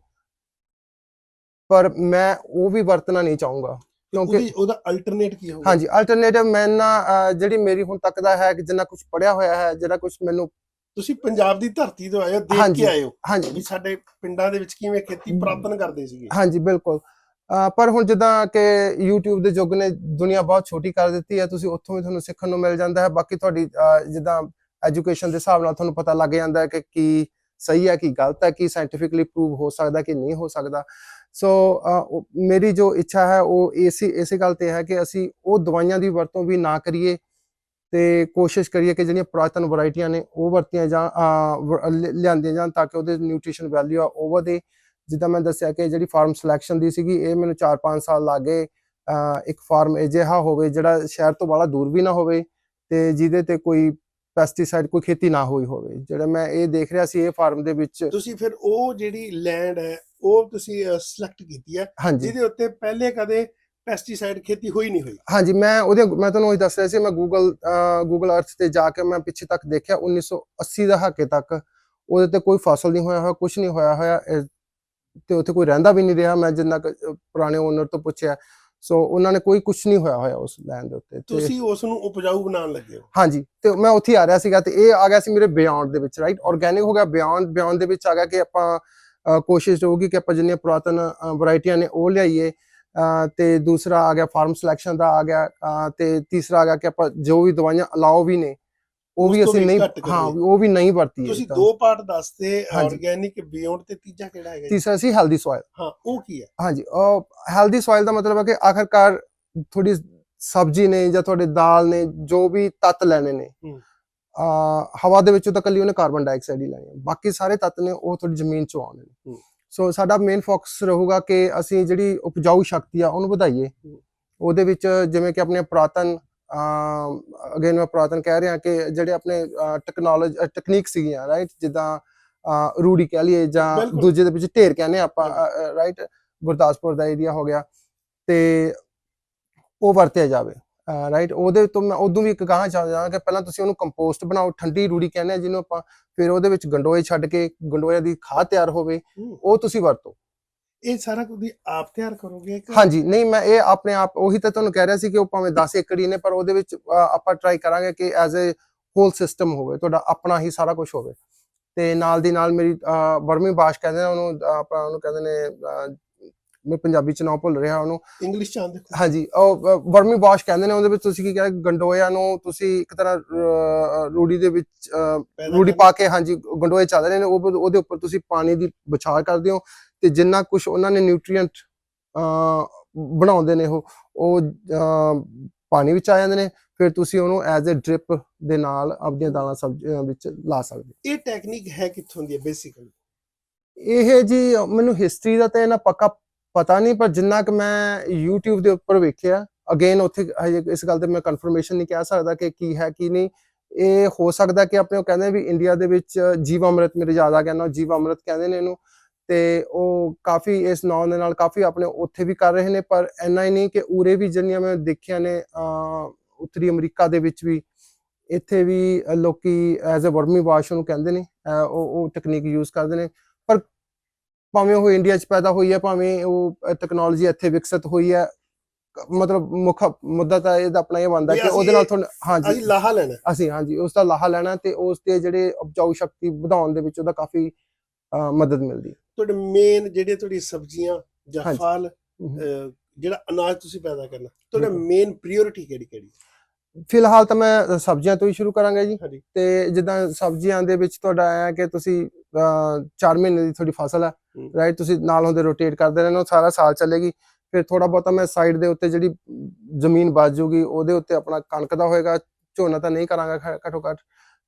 ਪਰ ਮੈਂ ਉਹ ਵੀ ਵਰਤਣਾ ਨਹੀਂ ਚਾਹੂੰਗਾ ਕਿਉਂਕਿ ਉਹਦੀ ਅਲਟਰਨੇਟ ਕੀ ਹੋਊਗਾ? ਹਾਂਜੀ ਅਲਟਰਨੇਟਿਵ ਮੈਂ ਨਾ ਜਿਹੜੀ ਮੇਰੀ ਹੁਣ ਤੱਕ ਦਾ ਹੈ ਕਿ ਜਿੰਨਾ ਕੁਝ ਪੜਿਆ ਹੋਇਆ ਹੈ ਜਿਹੜਾ ਕੁਝ ਮੈਨੂੰ ਤੁਸੀਂ ਪੰਜਾਬ ਦੀ ਧਰਤੀ ਤੋਂ ਆਏ ਹੋ ਦੇਖ। ਕੇ ਆਏ ਹੋ ਵੀ ਸਾਡੇ ਪਿੰਡਾਂ ਦੇ ਵਿੱਚ ਕਿਵੇਂ ਖੇਤੀ ਪ੍ਰਾਪਤਨ ਕਰਦੇ ਸੀਗੇ। ਹਾਂਜੀ ਬਿਲਕੁਲ। ਪਰ ਹੁਣ ਜਿੱਦਾਂ ਕਿ YouTube ਦੇ ਯੁੱਗ ਨੇ ਦੁਨੀਆ ਬਹੁਤ ਛੋਟੀ ਕਰ ਦਿੱਤੀ ਹੈ, ਤੁਸੀਂ ਉੱਥੋਂ ਵੀ ਤੁਹਾਨੂੰ ਸਿੱਖਣ ਨੂੰ ਮਿਲ ਜਾਂਦਾ ਹੈ। ਬਾਕੀ ਤੁਹਾਡੀ ਜਿੱਦਾਂ ਐਜੂਕੇਸ਼ਨ ਦੇ ਹਿਸਾਬ ਨਾਲ ਤੁਹਾਨੂੰ ਪਤਾ ਲੱਗ ਜਾਂਦਾ ਹੈ ਕਿ ਕੀ ਸਹੀ ਹੈ, ਕੀ ਗਲਤ ਹੈ, ਕੀ ਸਾਇੰਟੀਫਿਕਲੀ ਪ੍ਰੂਵ ਹੋ ਸਕਦਾ, ਕਿ ਨਹੀਂ ਹੋ ਸਕਦਾ। ਸੋ ਮੇਰੀ ਜੋ ਇੱਛਾ ਹੈ, ਉਹ ਇਸੇ ਇਸੇ ਗੱਲ ਤੇ ਹੈ ਕਿ ਅਸੀਂ ਉਹ ਦਵਾਈਆਂ ਦੀ ਵਰਤੋਂ ਵੀ ਨਾ ਕਰੀਏ ਤੇ ਕੋਸ਼ਿਸ਼ ਕਰੀਏ ਕਿ ਜਿਹੜੀਆਂ ਪੁਰਾਤਨ ਵੈਰਾਈਟੀਆਂ ਨੇ ਉਹ ਵਰਤੀਆਂ ਜਾਂ ਵ- ਲਿਆਂਦੀਆਂ ਜਾਣ ਤਾਂ ਕਿ ਉਹਦੇ ਨਿਊਟ੍ਰੀਸ਼ਨ ਵੈਲਿਊ ਆ ਉਹ ਵਧੇ। ਜਿੱਦਾਂ ਮੈਂ ਦੱਸਿਆ ਕਿ ਜਿਹੜੀ ਫਾਰਮ ਸਿਲੈਕਸ਼ਨ ਦੀ ਸੀਗੀ ਇਹ ਮੈਨੂੰ 4-5 ਸਾਲ ਲੱਗੇ ਇੱਕ ਫਾਰਮ ਅਜਿਹਾ ਹੋਵੇ ਜਿਹੜਾ ਸ਼ਹਿਰ ਤੋਂ ਬੜਾ ਦੂਰ ਵੀ ਨਾ ਹੋਵੇ ਤੇ ਜਿਹਦੇ ਤੇ ਕੋਈ ਪੈਸਟੀਸਾਈਡ ਕੋਈ ਖੇਤੀ ਨਾ ਹੋਈ ਹੋਵੇ। ਜਿਹੜਾ ਮੈਂ ਇਹ ਦੇਖ ਰਿਹਾ ਸੀ ਇਹ ਫਾਰਮ ਦੇ ਵਿੱਚ ਤੁਸੀਂ ਫਿਰ ਉਹ ਜਿਹੜੀ ਲੈਂਡ ਹੈ ਉਹ ਤੁਸੀਂ ਸਿਲੈਕਟ ਕੀਤੀ ਹੈ ਜਿਹਦੇ ਉੱਤੇ ਪਹਿਲੇ ਕਦੇ ਪੈਸਟੀਸਾਈਡ ਖੇਤੀ ਹੋਈ ਨਹੀਂ ਹੋਈ? ਹਾਂਜੀ ਮੈਂ ਉਹਦੇ ਮੈਂ ਤੁਹਾਨੂੰ ਉਹੀ ਦੱਸ ਰਿਹਾ ਸੀ ਮੈਂ ਗੂਗਲ ਗੂਗਲ ਅਰਥ ਤੇ ਜਾ ਕੇ ਮੈਂ ਪਿੱਛੇ ਤੱਕ ਦੇਖਿਆ 1980 ਦਾ ਹੱਕੇ ਤੱਕ ਉਹਦੇ ਤੇ ਕੋਈ ਫਸਲ ਨਹੀਂ ਹੋਇਆ ਹੋਇਆ ਕੁਝ ਨਹੀਂ ਹੋਇਆ ਹੋਇਆ ਤੇ ਉੱਥੇ ਕੋਈ ਰਹਿੰਦਾ ਵੀ ਨਹੀਂ ਰਿਹਾ। ਮੈਂ ਜਿੰਨਾ ਪੁਰਾਣੇ ਓਨਰ ਤੋਂ ਪੁੱਛਿਆ ਸੋ ਉਹਨਾਂ ਨੇ ਕੋਈ ਕੁਝ ਨਹੀਂ ਹੋਇਆ ਹੋਇਆ ਉਸ ਲੈਂਡ ਦੇ ਉੱਤੇ। ਤੁਸੀਂ ਉਸ ਨੂੰ ਉਪਜਾਊ ਬਣਾਉਣ ਲੱਗੇ ਹੋ? ਹਾਂਜੀ ਤੇ ਮੈਂ ਉੱਥੇ ਆ ਰਿਹਾ ਸੀਗਾ ਤੇ ਇਹ ਆ ਗਿਆ ਸੀ ਮੇਰੇ ਬਿਯੋਂਡ ਦੇ ਵਿੱਚ ਰਾਈਟ ਆਰਗੈਨਿਕ ਹੋ ਗਿਆ ਬਿਯੋਂਡ ਬਿਯੋਂਡ ਦੇ ਵਿੱਚ ਆ ਗਿਆ ਕਿ ਆਪਾਂ ਕੋਸ਼ਿਸ਼ ਰਹੂਗੀ ਕਿ ਆਪਾਂ ਜਿੰਨੀਆਂ ਪੁਰਾਤਨ ਵੈਰਾਈਟੀਆਂ ਨੇ ਉਹ ਲਿਆਈਏ। ਤੇ ਦੂਸਰਾ ਆ ਗਿਆ ਫਾਰਮ ਸਿਲੈਕਸ਼ਨ ਦਾ ਆ ਗਿਆ ਤੇ ਤੀਸਰਾ ਆ ਗਿਆ ਕਿ ਆਪਾਂ ਜੋ ਵੀ ਦਵਾਈਆਂ ਅਲਾਓ ਵੀ ਨੇ ਉਹ ਵੀ ਅਸੀਂ ਨਹੀਂ ਹਾਂ। ਉਹ ਵੀ ਨਹੀਂ ਵਰਤੀਏ ਤੁਸੀਂ। ਦੋ ਪਾਰਟ ਦੱਸਦੇ। ਆਰਗੈਨਿਕ ਬਿਯੋਂਡ ਤੇ ਤੀਜਾ ਕਿਹੜਾ ਹੈਗਾ? ਤੀਸਰਾ ਸੀ ਹੈਲਦੀ ਸੋਇਲ ਹਾਂ ਉਹ ਕੀ ਹੈ ਹਾਂਜੀ ਉਹ ਹੈਲਦੀ ਸੋਇਲ ਦਾ ਮਤਲਬ ਹੈ ਕਿ ਆਖਰਕਾਰ ਥੋੜੀ ਸਬਜ਼ੀ ਨੇ ਜਾਂ ਤੁਹਾਡੇ ਦਾਲ ਨੇ ਜੋ ਵੀ ਤੱਤ ਲੈਣੇ ਨੇ। ਆ ਹਵਾ ਦੇ ਵਿੱਚੋਂ ਤਾਂ ਕੱਲੀ ਉਹਨੇ ਕਾਰਬਨ ਡਾਈਆਕਸਾਈਡ ਹੀ ਲੈਣੀ ਹੈ ਬਾਕੀ ਸਾਰੇ ਤੱਤ ਨੇ ਉਹ ਤੁਹਾਡੀ ਜ਼ਮੀਨ ਚੋਂ ਆਉਣੇ ਨੇ। ਸੋ ਸਾਡਾ ਮੇਨ ਫੋਕਸ ਰਹੂਗਾ ਕਿ ਅਸੀਂ ਜਿਹੜੀ ਉਪਜਾਊ ਸ਼ਕਤੀ ਆ ਉਹਨੂੰ ਵਧਾਈਏ ਉਹਦੇ ਵਿੱਚ ਜਿਵੇਂ ਕਿ ਆਪਣੇ ਪੁਰਾਤਨ ਅਗੇਨ ਮੈਂ ਪੁਰਾਤਨ ਕਹਿ ਰਿਹਾ ਕਿ ਜਿਹੜੇ ਆਪਣੇ ਟੈਕਨੋਲੋਜੀ ਟੈਕਨੀਕ ਸੀਗੀਆਂ ਰਾਈਟ ਜਿੱਦਾਂ ਰੂੜੀ ਕਹਿ ਲਈਏ ਜਾਂ। ਦੂਜੇ ਦੇ ਵਿੱਚ ਢੇਰ ਕਹਿੰਦੇ ਆਪਾਂ ਰਾਈਟ ਗੁਰਦਾਸਪੁਰ ਦਾ ਏਰੀਆ ਹੋ ਗਿਆ ਤੇ ਉਹ ਵਰਤਿਆ ਜਾਵੇ ਰਾਈਟ ਉਹਦੇ ਤੋਂ ਮੈਂ ਉਦੋਂ ਵੀ ਇੱਕ ਕਹਾਂ ਚਾਹੁੰਦਾ ਕਿ ਪਹਿਲਾਂ ਤੁਸੀਂ ਉਹਨੂੰ ਕੰਪੋਸਟ ਬਣਾਓ ਠੰਡੀ ਰੂੜੀ ਕਹਿੰਦੇ ਆ ਜਿਹਨੂੰ ਆਪਾਂ ਫਿਰ ਉਹਦੇ ਵਿੱਚ ਗੰਡੋਏ ਛੱਡ ਕੇ ਗੰਡੋਏ ਦੀ ਖਾਦ ਤਿਆਰ ਹੋਵੇ। ਉਹ ਤੁਸੀਂ ਵਰਤੋ। ਇਹ ਸਾਰਾ ਕੁਝ ਆਪ ਤਿਆਰ ਕਰੋਗੇ ਕਿ ਹਾਂਜੀ ਨਹੀਂ ਮੈਂ ਇਹ ਆਪਣੇ ਆਪ ਉਹੀ ਤਾਂ ਤੁਹਾਨੂੰ ਕਹਿ ਰਿਹਾ ਸੀ ਕਿ ਉਹ ਭਾਵੇਂ 10 ਏਕੜ ਹੀ ਨੇ ਪਰ ਉਹਦੇ ਵਿੱਚ ਆਪਾਂ ਟਰਾਈ ਕਰਾਂਗੇ ਕਿ ਐਜ਼ ਅ ਹੋਲ ਸਿਸਟਮ ਹੋਵੇ ਤੁਹਾਡਾ ਆਪਣਾ ਹੀ ਸਾਰਾ ਕੁਝ ਹੋਵੇ। ਤੇ ਨਾਲ ਦੀ ਨਾਲ ਮੇਰੀ ਵਰਮੀ ਬਾਸ਼ ਕਹਿੰਦੇ ਨੇ ਉਹਨੂੰ ਆਪਾਂ ਉਹਨੂੰ ਕਹਿੰਦੇ ਨੇ ਮੈਂ ਪੰਜਾਬੀ ਚ ਨਾ ਭੁੱਲ ਰਿਹਾ ਉਹਨੂੰ। ਇੰਗਲਿਸ਼ ਚ ਆਂਦੇ ਹਾਂਜੀ ਉਹ ਵਰਮੀ ਬਾਸ਼ ਕਹਿੰਦੇ ਨੇ ਉਹਦੇ ਵਿੱਚ ਤੁਸੀਂ ਕੀ ਕਹਿੰਦੇ ਗੰਡੋਇਆਂ ਨੂੰ ਤੁਸੀਂ ਇੱਕ ਤਰ੍ਹਾਂ ਰੂੜੀ ਦੇ ਵਿੱਚ ਰੂੜੀ ਪਾ ਕੇ ਹਾਂਜੀ ਗੰਡੋਏ ਚੱਲ ਰਹੇ ਨੇ ਉਹ ਉਹਦੇ ਉੱਪਰ ਤੁਸੀਂ ਪਾਣੀ ਦੀ ਬਚਾਅ ਕਰਦੇ ਹੋ। ਤੇ ਜਿੰਨਾ ਕੁਝ ਉਹਨਾਂ ਨੇ ਨਿਊਟ੍ਰੀਐਂਟ ਬਣਾਉਂਦੇ ਨੇ ਉਹ ਪਾਣੀ ਵਿੱਚ ਆ ਜਾਂਦੇ ਨੇ ਫਿਰ ਤੁਸੀਂ ਉਹਨੂੰ ਐਜ਼ ਅ ਡ੍ਰਿਪ ਦੇ ਨਾਲ ਆਪਣੀਆਂ ਦਾਲਾਂ ਸਬਜ਼ੀਆਂ ਵਿੱਚ ਲਾ ਸਕਦੇ ਇਹ ਟੈਕਨੀਕ ਹੈ ਕਿੱਥੋਂ ਦੀ ਹੈ ਬੇਸਿਕਲੀ ਇਹ ਜੀ ਮੈਨੂੰ ਹਿਸਟਰੀ ਦਾ ਤਾਂ ਇਹਨਾਂ ਪੱਕਾ ਪਤਾ ਨਹੀਂ ਪਰ ਜਿੰਨਾ ਕਿ ਮੈਂ YouTube ਦੇ ਉੱਪਰ ਵੇਖਿਆ ਅਗੇਨ ਉੱਥੇ ਇਸ ਗੱਲ ਤੇ ਮੈਂ ਕਨਫਰਮੇਸ਼ਨ ਨਹੀਂ ਕਹਿ ਸਕਦਾ ਕਿ ਕੀ ਹੈ ਕੀ ਨਹੀਂ। ਇਹ ਹੋ ਸਕਦਾ ਕਿ ਆਪਣੇ ਉਹ ਕਹਿੰਦੇ ਵੀ ਇੰਡੀਆ ਦੇ ਵਿੱਚ ਜੀਵ ਅੰਮ੍ਰਿਤ ਮੇਰੇ ਗਿਆ ਨਾ ਜੀਵ ਅੰਮ੍ਰਿਤ ਕਹਿੰਦੇ ਨੇ ਇਹਨੂੰ। ਤੇ ਉਹ ਕਾਫੀ ਇਸ ਨਾਂ ਦੇ ਨਾਲ ਕਾਫੀ ਆਪਣੇ ਉੱਥੇ ਵੀ ਕਰ ਰਹੇ ਨੇ ਪਰ ਇੰਨਾ ਹੀ ਨਹੀਂ ਕਿ ਉਰੇ ਵੀ ਜਿੰਨੀਆਂ ਮੈਂ ਦੇਖਿਆ ਨੇ ਉੱਤਰੀ ਅਮਰੀਕਾ ਦੇ ਵਿੱਚ ਵੀ ਇੱਥੇ ਵੀ ਲੋਕੀ ਐਜ਼ ਅ ਵਰਮੀ ਵਾਸ਼ ਨੂੰ ਕਹਿੰਦੇ ਨੇ ਉਹ ਉਹ ਟੈਕਨੀਕ ਯੂਜ਼ ਕਰਦੇ ਨੇ ਪਰ ਭਾਵੇਂ ਉਹ ਇੰਡੀਆ 'ਚ ਪੈਦਾ ਹੋਈ ਹੈ ਭਾਵੇਂ ਉਹ ਟੈਕਨੋਲੋਜੀ ਇੱਥੇ ਵਿਕਸਿਤ ਹੋਈ ਹੈ ਮਤਲਬ ਮੁੱਖ ਮੁੱਦਾ ਤਾਂ ਇਹਦਾ ਆਪਣਾ ਇਹ ਬਣਦਾ ਕਿ ਅਸੀਂ ਉਹਦੇ ਨਾਲ ਤੁਹਾਨੂੰ ਅਸੀਂ ਹਾਂਜੀ ਲਾਹਾ ਲੈਣਾ। ਅਸੀਂ ਹਾਂਜੀ ਉਸ ਦਾ ਲਾਹਾ ਲੈਣਾ ਤੇ ਉਸ ਦੇ ਜਿਹੜੇ ਉਪਜਾਊ ਸ਼ਕਤੀ ਵਧਾਉਣ ਦੇ ਵਿੱਚ ਉਹਦਾ ਕਾਫੀ ਮਦਦ ਮਿਲਦੀ ਹੈ ਤੁਹਾਡੇ ਮੇਨ ਜਿਹੜੇ ਤੁਹਾਡੀ ਸਬਜ਼ੀਆਂ ਜਾਂ। ਫਲ ਜਿਹੜਾ ਅਨਾਜ ਤੁਸੀਂ ਪੈਦਾ ਕਰਨਾ ਤੁਹਾਡਾ। ਮੇਨ ਪ੍ਰਾਇੋਰਟੀ ਕਿਹੜੀ ਕਿਹੜੀ ਫਿਲਹਾਲ ਤਾਂ ਮੈਂ ਸਬਜ਼ੀਆਂ ਤੋਂ ਹੀ ਸ਼ੁਰੂ ਕਰਾਂਗਾ ਜੀ। ਤੇ ਜਿੱਦਾਂ ਸਬਜ਼ੀਆਂ ਦੇ ਵਿੱਚ ਤੁਹਾਡਾ ਐ ਕਿ ਤੁਸੀਂ 4 ਮਹੀਨੇ ਦੀ ਤੁਹਾਡੀ ਫਸਲ ਹੈ। ਰਾਈਟ ਤੁਸੀਂ ਨਾਲ ਹੁੰਦੇ ਰੋਟੇਟ ਕਰਦੇ ਰਹਿੰਦੇ ਹੋ ਸਾਰਾ ਸਾਲ ਚੱਲੇਗੀ ਫਿਰ ਥੋੜਾ ਬਹੁਤਾ ਮੈਂ ਸਾਈਡ ਦੇ ਉੱਤੇ ਜਿਹੜੀ ਜ਼ਮੀਨ ਬਚ ਜੂਗੀ ਉਹਦੇ ਉੱਤੇ ਆਪਣਾ ਕਣਕ ਦਾ ਹੋਏਗਾ ਝੋਨਾ ਤਾਂ ਨਹੀਂ ਕਰਾਂਗਾ ਘੱਟੋ ਘੱਟ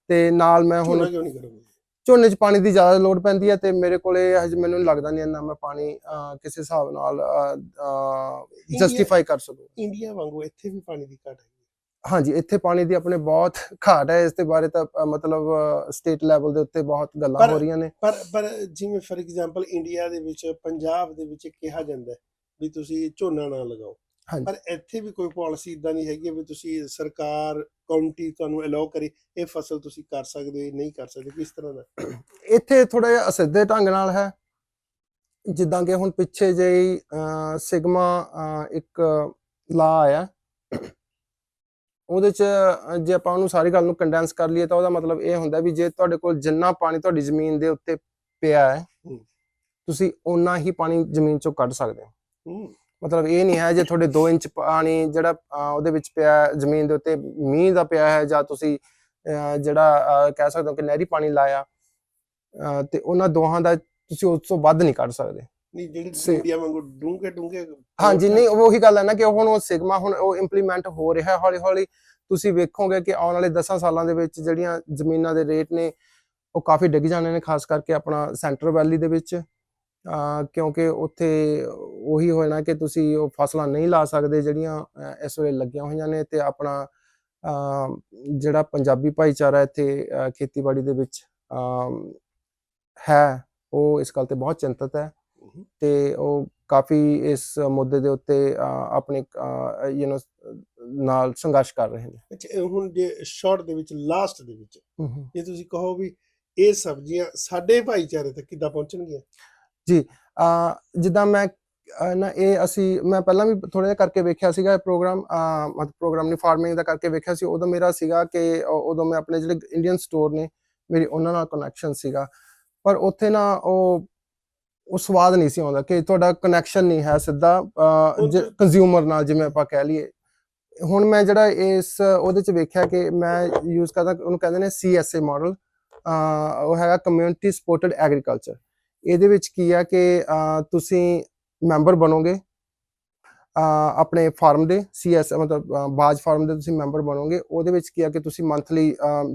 ਤੇ ਨਾਲ ਮੈਂ ਝੋਨਾ ਹੁਣ ਕਿਉਂ ਨਹੀਂ ਕਰੋਗੇ ਝੋਨੇ 'ਚ ਪਾਣੀ ਦੀ ਜ਼ਿਆਦਾ ਲੋੜ ਪੈਂਦੀ ਹੈ ਤੇ ਮੇਰੇ ਕੋਲੇ ਹਜੇ ਮੈਨੂੰ ਲੱਗਦਾ ਨਹੀਂ ਇੰਨਾ ਮੈਂ ਪਾਣੀ ਕਿਸੇ ਹਿਸਾਬ ਨਾਲ ਜਸਟੀਫਾਈ ਕਰ ਸਕੂੰ। ਇੰਡੀਆ ਵਾਂਗੂ ਇੱਥੇ ਵੀ ਪਾਣੀ ਦੀ ਘਾਟ ਹੈ। ਹਾਂਜੀ ਇੱਥੇ ਪਾਣੀ ਦੀ ਆਪਣੇ ਬਹੁਤ ਘਾਟ ਹੈ ਇਸ ਦੇ ਬਾਰੇ ਤਾਂ ਮਤਲਬ ਸਟੇਟ ਲੈਵਲ ਦੇ ਉੱਤੇ ਬਹੁਤ ਗੱਲਾਂ ਹੋ ਰਹੀਆਂ ਨੇ। ਪਰ ਪਰ ਜਿਵੇਂ ਫਾਰ ਐਗਜ਼ਾਮਪਲ ਇੰਡੀਆ ਦੇ ਵਿੱਚ ਪੰਜਾਬ ਦੇ ਵਿੱਚ ਕਿਹਾ ਜਾਂਦਾ ਹੈ ਵੀ ਤੁਸੀਂ ਝੋਨਾ ਨਾ ਲਗਾਓ। ਪਰ ਇੱਥੇ ਵੀ ਕੋਈ ਪਾਲਿਸੀ ਇਦਾਂ ਨਹੀਂ ਹੈਗੀ ਵੀ ਤੁਸੀਂ ਸਰਕਾਰ ਕਾਉਂਟੀ ਤੁਹਾਨੂੰ ਅਲਾਉ ਕਰੇ ਇਹ ਫਸਲ ਤੁਸੀਂ ਕਰ ਸਕਦੇ ਨਹੀਂ ਕਰ ਸਕਦੇ ਕਿਸ ਤਰ੍ਹਾਂ ਦਾ? ਇੱਥੇ ਥੋੜਾ ਜਿਹਾ ਅਸਿੱਧੇ ਢੰਗ ਨਾਲ ਹੈ। ਜਿੱਦਾਂ ਕਿ ਹੁਣ ਪਿੱਛੇ ਅ, ਸਿਗਮਾ ਇੱਕ ਲਾ ਆਇਆ। ਉਹਦੇ ਚ ਜੇ ਆਪਾਂ ਉਹਨੂੰ ਸਾਰੀ ਗੱਲ ਨੂੰ ਕੰਡੈਂਸ ਕਰ ਲਈਏ ਤਾਂ ਉਹਦਾ ਮਤਲਬ ਇਹ ਹੁੰਦਾ ਵੀ ਜੇ ਤੁਹਾਡੇ ਕੋਲ ਜਿੰਨਾ ਪਾਣੀ ਤੁਹਾਡੀ ਜ਼ਮੀਨ ਦੇ ਉੱਤੇ ਪਿਆ ਹੈ। ਤੁਸੀਂ ਓਨਾ ਹੀ ਪਾਣੀ ਜ਼ਮੀਨ ਚੋਂ ਕੱਢ ਸਕਦੇ ਹੂੰ। ਮਤਲਬ ਇਹ ਨਹੀਂ ਹੈ ਜੇ ਤੁਹਾਡੇ 2 ਇੰਚ ਪਾਣੀ ਜਿਹੜਾ ਉਹਦੇ ਵਿੱਚ ਪਿਆ ਜ਼ਮੀਨ ਦੇ ਉੱਤੇ ਮੀਂਹ ਦਾ ਪਿਆ ਹੈ ਜਾਂ ਤੁਸੀਂ ਜਿਹੜਾ ਕਹਿ ਸਕਦੇ ਹੋ ਕਿ ਨਹਿਰੀ ਪਾਣੀ ਲਾਇਆ ਤੇ ਉਹਨਾਂ ਦੋਹਾਂ ਦਾ ਤੁਸੀਂ ਉਸ ਤੋਂ ਵੱਧ ਨਹੀਂ ਕੱਢ ਸਕਦੇ। ਨਹੀਂ ਜਿਹੜੇ ਇੰਡੀਆ ਵਾਂਗੂ ਡੂੰਘੇ ਡੂੰਘੇ ਹਾਂਜੀ ਨਹੀਂ ਉਹ ਉਹੀ ਗੱਲ ਹੈ ਨਾ ਕਿ ਹੁਣ ਉਹ ਸਿਗਮਾ ਹੁਣ ਉਹ ਇੰਪਲੀਮੈਂਟ ਹੋ ਰਿਹਾ ਹੌਲੀ ਹੌਲੀ ਤੁਸੀਂ ਵੇਖੋਗੇ ਕਿ ਆਉਣ ਵਾਲੇ 10 ਸਾਲਾਂ ਦੇ ਵਿੱਚ ਜਿਹੜੀਆਂ ਜ਼ਮੀਨਾਂ ਦੇ ਰੇਟ ਨੇ ਉਹ ਕਾਫੀ ਡਿੱਗ ਜਾਣੇ ਨੇ ਖਾਸ ਕਰਕੇ ਆਪਣਾ ਸੈਂਟਰ ਵੈਲੀ ਦੇ ਵਿੱਚ। ਕਿਉਂਕਿ ਉੱਥੇ ਉਹੀ ਹੋਣਾ ਕਿ ਤੁਸੀਂ ਉਹ ਫਸਲਾਂ ਨਹੀਂ ਲਾ ਸਕਦੇ ਜਿਹੜੀਆਂ ਇਸ ਵੇਲੇ ਲੱਗੀਆਂ ਹੋਈਆਂ ਨੇ ਤੇ ਆਪਣਾ ਜਿਹੜਾ ਪੰਜਾਬੀ ਭਾਈਚਾਰਾ ਇੱਥੇ ਖੇਤੀਬਾੜੀ ਦੇ ਵਿੱਚ ਹੈ ਉਹ ਇਸ ਗੱਲ ਤੇ ਬਹੁਤ ਚਿੰਤਤ ਹੈ। ਤੇ ਉਹ ਕਾਫੀ ਇਸ ਮੁੱਦੇ ਦੇ ਉੱਤੇ ਆਪਣੇ ਯੂ نو ਨਾਲ ਸੰਘਰਸ਼ ਕਰ ਰਹੇ ਨੇ। ਅੱਛਾ ਹੁਣ ਜੇ ਸ਼ਾਰਟ ਦੇ ਵਿੱਚ ਲਾਸਟ ਦੇ ਵਿੱਚ ਜੇ ਤੁਸੀਂ ਕਹੋ ਵੀ ਇਹ ਸਬਜ਼ੀਆਂ ਸਾਡੇ ਭਾਈਚਾਰੇ ਤੱਕ ਕਿੱਦਾਂ ਪਹੁੰਚਣਗੀਆਂ? ਅਹ, ਜਿੱਦਾਂ ਮੈਂ ਨਾ ਇਹ ਅਸੀਂ ਮੈਂ ਪਹਿਲਾਂ ਵੀ ਥੋੜਾ ਜਿਹਾ ਕਰਕੇ ਵੇਖਿਆ ਸੀਗਾ ਇਹ ਪ੍ਰੋਗਰਾਮ ਮਤਲਬ ਪ੍ਰੋਗਰਾਮ ਨਹੀਂ ਫਾਰਮਿੰਗ ਦਾ ਕਰਕੇ ਵੇਖਿਆ ਸੀ ਉਦੋਂ ਮੇਰਾ ਸੀਗਾ ਕਿ ਉਦੋਂ ਮੈਂ ਆਪਣੇ ਜਿਹੜੇ ਇੰਡੀਅਨ ਸਟੋਰ ਨੇ ਮੇਰੀ ਉਹਨਾਂ ਨਾਲ ਕਨੈਕਸ਼ਨ ਸੀਗਾ। ਪਰ ਉੱਥੇ ਨਾ ਉਹ ਉਹ ਸਵਾਦ ਨਹੀਂ ਸੀ ਆਉਂਦਾ ਕਿ ਤੁਹਾਡਾ ਕਨੈਕਸ਼ਨ ਨਹੀਂ ਹੈ ਸਿੱਧਾ ਕੰਜ਼ਿਊਮਰ ਨਾਲ ਜਿਵੇਂ ਆਪਾਂ ਕਹਿ ਲਈਏ। ਹੁਣ ਮੈਂ ਜਿਹੜਾ ਇਸ ਉਹਦੇ ਚ ਵੇਖਿਆ ਕਿ ਮੈਂ ਯੂਜ਼ ਕਰਦਾ ਉਹਨੂੰ ਕਹਿੰਦੇ ਨੇ CSA ਮਾਡਲ ਉਹ ਹੈਗਾ ਕਮਿਊਨਿਟੀ ਸਪੋਰਟਡ ਐਗਰੀਕਲਚਰ ਇਹਦੇ ਵਿੱਚ ਕੀ ਆ ਕਿ ਤੁਸੀਂ ਮੈਂਬਰ ਬਣੋਗੇ ਆਪਣੇ ਫਾਰਮ ਦੇ ਸੀਐਸ ਮਤਲਬ ਬਾਜ ਫਾਰਮ ਦੇ ਤੁਸੀਂ ਮੈਂਬਰ ਬਣੋਗੇ। ਉਹਦੇ ਵਿੱਚ ਕੀ ਆ ਕਿ ਤੁਸੀਂ ਮੰਥਲੀ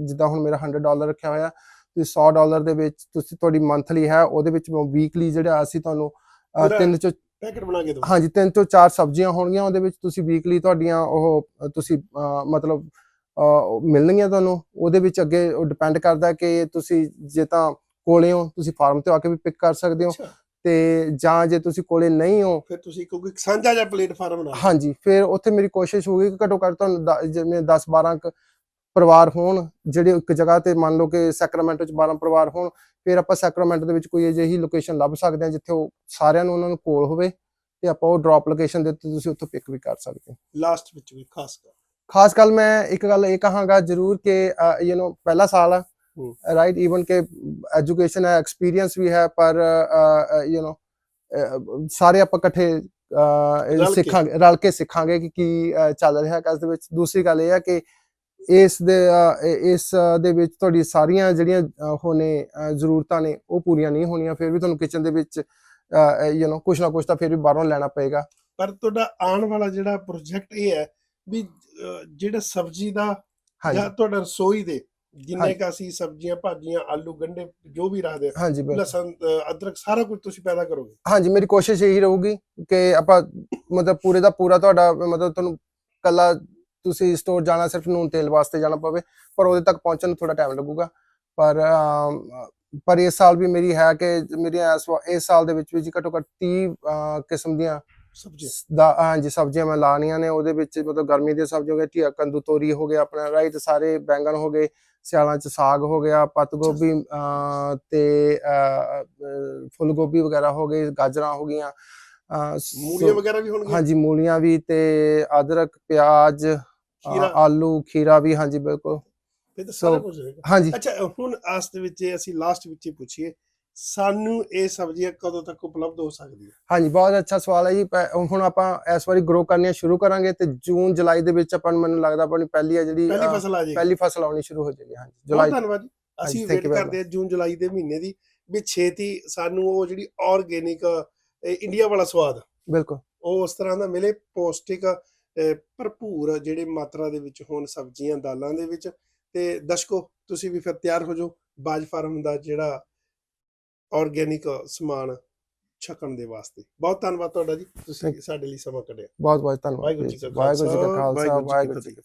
ਜਿੱਦਾਂ ਹੁਣ ਮੇਰਾ 100 ਡਾਲਰ ਰੱਖਿਆ ਹੋਇਆ ਤੁਸੀਂ 100 ਡਾਲਰ ਦੇ ਵਿੱਚ ਤੁਸੀਂ ਤੁਹਾਡੀ ਮੰਥਲੀ ਹੈ ਉਹਦੇ ਵਿੱਚ ਵੀਕਲੀ ਜਿਹੜਾ ਅਸੀਂ ਤੁਹਾਨੂੰ ਤਿੰਨ ਚੋਂ ਪੈਕਟ ਬਣਾ ਕੇ ਦਿਓ। ਹਾਂਜੀ ਤਿੰਨ ਤੋਂ ਚਾਰ ਸਬਜ਼ੀਆਂ ਹੋਣਗੀਆਂ ਉਹਦੇ ਵਿੱਚ ਤੁਸੀਂ ਵੀਕਲੀ ਤੁਹਾਡੀਆਂ ਉਹ ਤੁਸੀਂ ਮਤਲਬ ਮਿਲਣਗੀਆਂ ਤੁਹਾਨੂੰ। ਉਹਦੇ ਵਿੱਚ ਅੱਗੇ ਡਿਪੈਂਡ ਕਰਦਾ ਕਿ ਤੁਸੀਂ ਜੇ ਤਾਂ ਕੋਲੇ ਹੋ ਤੁਸੀਂ ਫਾਰਮ ਤੇ ਆ ਕੇ ਵੀ ਪਿਕ ਕਰ ਸਕਦੇ ਹੋ ਤੇ ਜਾਂ ਜੇ ਤੁਸੀਂ ਕੋਲੇ ਨਹੀਂ ਹੋ ਫਿਰ ਤੁਸੀਂ ਕੋਈ ਸਾਂਝਾ ਜਿਹਾ ਪਲੇਟਫਾਰਮ ਲਓ। ਹਾਂਜੀ ਫਿਰ ਉੱਥੇ ਮੇਰੀ ਕੋਸ਼ਿਸ਼ ਹੋਊਗੀ ਕਿ ਘੱਟੋ ਘੱਟ ਤੁਹਾਨੂੰ ਜਿਵੇਂ 10 12 ਕੁ ਪਰਿਵਾਰ ਹੋਣ ਜਿਹੜੇ ਇੱਕ ਜਗ੍ਹਾ ਤੇ ਮੰਨ ਲਓ ਕਿ ਸੈਕਰਾਮੈਂਟੋ ਚ 12 ਪਰਿਵਾਰ ਹੋਣ ਫਿਰ ਆਪਾਂ ਸੈਕਰਾਮੈਂਟੋ ਦੇ ਵਿੱਚ ਕੋਈ ਅਜਿਹੀ ਲੋਕੇਸ਼ਨ ਲੱਭ ਸਕਦੇ ਹਾਂ ਜਿੱਥੇ ਉਹ ਸਾਰਿਆਂ ਨੂੰ ਉਹਨਾਂ ਨੂੰ ਕੋਲ ਹੋਵੇ ਤੇ ਆਪਾਂ ਉਹ ਡ੍ਰੌਪ ਲੋਕੇਸ਼ਨ ਦੇ ਉੱਤੇ ਤੁਸੀਂ ਉੱਥੋਂ ਪਿਕ ਵੀ ਕਰ ਸਕਦੇ ਹੋ। ਲਾਸਟ ਵਿੱਚ ਵੀ ਖਾਸ ਕਰ ਖਾਸ ਗੱਲ ਮੈਂ ਇੱਕ ਗੱਲ ਇਹ ਕਹਾਂਗਾ ਜ਼ਰੂਰ ਕਿ ਯੂ نو ਪਹਿਲਾ ਸਾਲ ਆ ਹੂੰ। ਰਾਈਟ ਈਵਨ ਕਿ ਐਜੂਕੇਸ਼ਨ ਹੈ ਐਕਸਪੀਰੀਅੰਸ ਵੀ ਹੈ ਪਰ ਯੂ نو ਸਾਰੇ ਆਪਾਂ ਇਕੱਠੇ ਅਹ, ਇਹ ਰਲ ਕੇ। ਸਿੱਖਾਂਗੇ ਰਲ ਕੇ ਸਿੱਖਾਂਗੇ ਕਿ ਕੀ ਅਹ, ਚੱਲ ਰਿਹਾ ਹੈ ਇਸ ਦੇ ਵਿੱਚ ਦੂਸਰੀ ਗੱਲ ਇਹ ਹੈ ਕਿ ਇਸ ਦੇ ਅਹ, ਇਹ- ਇਸ ਅਹ, ਦੇ ਵਿੱਚ ਤੁਹਾਡੀ ਸਾਰੀਆਂ ਜਿਹੜੀਆਂ ਅਹ, ਹੋਣੇ ਅਹ, ਜ਼ਰੂਰਤਾਂ ਨੇ ਉਹ ਪੂਰੀਆਂ ਨਹੀਂ ਹੋਣੀਆਂ ਫਿਰ ਵੀ ਤੁਹਾਨੂੰ ਕਿਚਨ ਦੇ ਵਿੱਚ ਯੂ نو ਕੁਛ ਨਾ ਕੁਛ ਤਾਂ ਫਿਰ ਵੀ ਬਾਹਰੋਂ ਲੈਣਾ ਪਏਗਾ ਪਰ ਤੁਹਾਡਾ ਆਉਣ ਵਾਲਾ ਜਿਹੜਾ ਪ੍ਰੋਜੈਕਟ ਇਹ ਹੈ ਵੀ ਅਹ, ਜਿਹੜਾ ਸਬਜ਼ੀ ਦਾ ਹਾਂਜੀ ਜਾਂ ਤੁਹਾਡਾ ਰਸੋਈ ਦੇ ਜਿੰਨੇ। ਕ ਅਸੀਂ ਸਬਜ਼ੀਆਂ ਭਾਜੀਆਂ ਆਲੂ ਗੰਢੇ ਜੋ ਵੀ ਰੱਖਦੇ ਆ ਹਾਂਜੀ ਬਿਲਕੁਲ। ਲਸਣ ਅਦਰਕ ਸਾਰਾ ਕੁਝ ਤੁਸੀਂ ਪੈਦਾ ਕਰੋਗੇ। ਹਾਂਜੀ ਮੇਰੀ ਕੋਸ਼ਿਸ਼ ਇਹੀ ਰਹੂਗੀ ਕਿ ਆਪਾਂ ਮਤਲਬ ਪੂਰੇ ਦਾ ਪੂਰਾ ਤੁਹਾਡਾ ਮਤਲਬ ਤੁਹਾਨੂੰ ਕੱਲਾ ਤੁਸੀਂ ਸਟੋਰ ਜਾਣਾ ਸਿਰਫ ਨੂਨ ਤੇਲ ਵਾਸਤੇ ਜਾਣਾ ਪਵੇ ਪਰ ਉਹਦੇ ਤੱਕ ਪਹੁੰਚਣ ਨੂੰ ਥੋੜਾ ਟਾਈਮ ਲੱਗੂਗਾ। ਪਰ ਅਮ, ਪਰ ਇਸ ਸਾਲ ਵੀ ਮੇਰੀ ਹੈ ਕਿ ਮੇਰੀਆਂ ਇਸ ਵਾ- ਇਸ ਸਾਲ ਦੇ ਵਿੱਚ ਵੀ ਜੀ ਘੱਟੋ ਘੱਟ 30 ਅ, ਕਿਸਮ ਦੀਆਂ ਸਬਜ਼ੀਆਂ? ਹਾਂਜੀ ਸਬਜ਼ੀਆਂ ਮੈਂ ਲਾਣੀਆਂ ਨੇ ਉਹਦੇ ਵਿੱਚ ਮਤਲਬ ਗਰਮੀ ਦੀਆਂ ਸਬਜ਼ੀਆਂ ਹੋ ਗਏ ਘੀਆ ਕੱਦੂ ਤੋਰੀ ਹੋ ਗਿਆ ਆਪਣਾ ਰਾਈਟ ਸਾਰੇ ਬੈਂਗਣ ਹੋ ਗਏ ਸਿਆਲਾਂ ਚ ਸਾਗ ਹੋ ਗਿਆ ਪੱਤ ਗੋਭੀ ਤੇ ਫੁੱਲ ਗੋਭੀ ਵਗੈਰਾ ਹੋ ਗਏ ਗਾਜਰਾਂ ਹੋ ਗਈਆਂ ਮੂਲੀਆਂ ਵਗੈਰਾ ਵੀ ਹੋਣਗੀਆਂ? ਹਾਂਜੀ ਮੂਲੀਆਂ ਵੀ ਤੇ ਅਦਰਕ ਪਿਆਜ਼। ਆਲੂ ਖੀਰਾ ਵੀ ਹਾਂਜੀ ਬਿਲਕੁਲ। ਇਹ ਤਾਂ ਸਾਰਾ ਸੋ- ਕੁਝ ਹੋਏਗਾ। ਹਾਂਜੀ। ਅੱਛਾ ਹੁਣ ਆਸ ਦੇ ਵਿੱਚ ਅਸੀਂ ਲਾਸਟ ਵਿੱਚ ਹੀ ਪੁੱਛੀਏ ਸਾਨੂੰ ਇਹ ਸਬਜ਼ੀਆਂ ਕਦੋਂ ਤੱਕ ਉਪਲਬਧ ਹੋ ਸਕਦੀਆਂ? ਹਾਂਜੀ ਬਹੁਤ ਅੱਛਾ ਸਵਾਲ ਹੈ ਜੀ। ਹੁਣ ਆਪਾਂ ਇਸ ਵਾਰੀ ਗਰੋ ਕਰਨੀਆਂ ਸ਼ੁਰੂ ਕਰਾਂਗੇ ਤੇ ਜੂਨ ਜੁਲਾਈ ਦੇ ਵਿੱਚ ਆਪਾਂ ਮੈਨੂੰ ਲੱਗਦਾ ਆਪਣੀ ਪਹਿਲੀ ਹੈ ਜਿਹੜੀ ਪਹਿਲੀ ਫਸਲ ਆ ਜਾਏਗੀ। ਪਹਿਲੀ ਫਸਲ ਆਉਣੀ ਸ਼ੁਰੂ ਹੋ ਜਾਏਗੀ ਹਾਂਜੀ ਬਹੁਤ ਜੁਲਾਈ। ਧੰਨਵਾਦ ਜੀ। ਅਸੀਂ ਵੇਟ ਕਰਦੇ ਹਾਂ ਜੂਨ ਜੁਲਾਈ ਦੇ ਮਹੀਨੇ ਦੀ ਵੀ ਛੇਤੀ ਸਾਨੂੰ ਉਹ ਜਿਹੜੀ ਆਰਗੇਨਿਕ ਇੰਡੀਆ ਵਾਲਾ ਸਵਾਦ ਬਿਲਕੁਲ। ਉਹ ਉਸ ਤਰ੍ਹਾਂ ਦਾ ਮਿਲੇ ਪੌਸ਼ਟਿਕ ਭਰਪੂਰ ਜਿਹੜੇ ਮਾਤਰਾ ਦੇ ਵਿੱਚ ਹੋਣ ਸਬਜ਼ੀਆਂ ਦਾਲਾਂ ਦੇ ਵਿੱਚ ਤੇ ਦਰਸ਼ਕੋ ਤੁਸੀਂ ਵੀ ਫਿਰ ਤਿਆਰ ਹੋ ਜਾਓ। ਬਾਜ ਫਾਰਮ ਦਾ ਜਿਹੜਾ ਆਰਗੇਨਿਕ ਸਮਾਨ ਛਕਣ ਦੇ ਵਾਸਤੇ ਬਹੁਤ ਧੰਨਵਾਦ ਤੁਹਾਡਾ ਜੀ ਤੁਸੀਂ ਸਾਡੇ ਲਈ ਸਮਾਂ ਕੱਢਿਆ ਬਹੁਤ ਬਹੁਤ ਧੰਨਵਾਦ ਵਾਹਿਗੁਰੂ ਜੀ। ਕਾ ਖਾਲਸਾ, ਵਾਹਿਗੁਰੂ ਜੀ ਕੀ ਵਾਹਿਗੁਰੂ ਜੀ ਕੀ ਫਤਿਹ।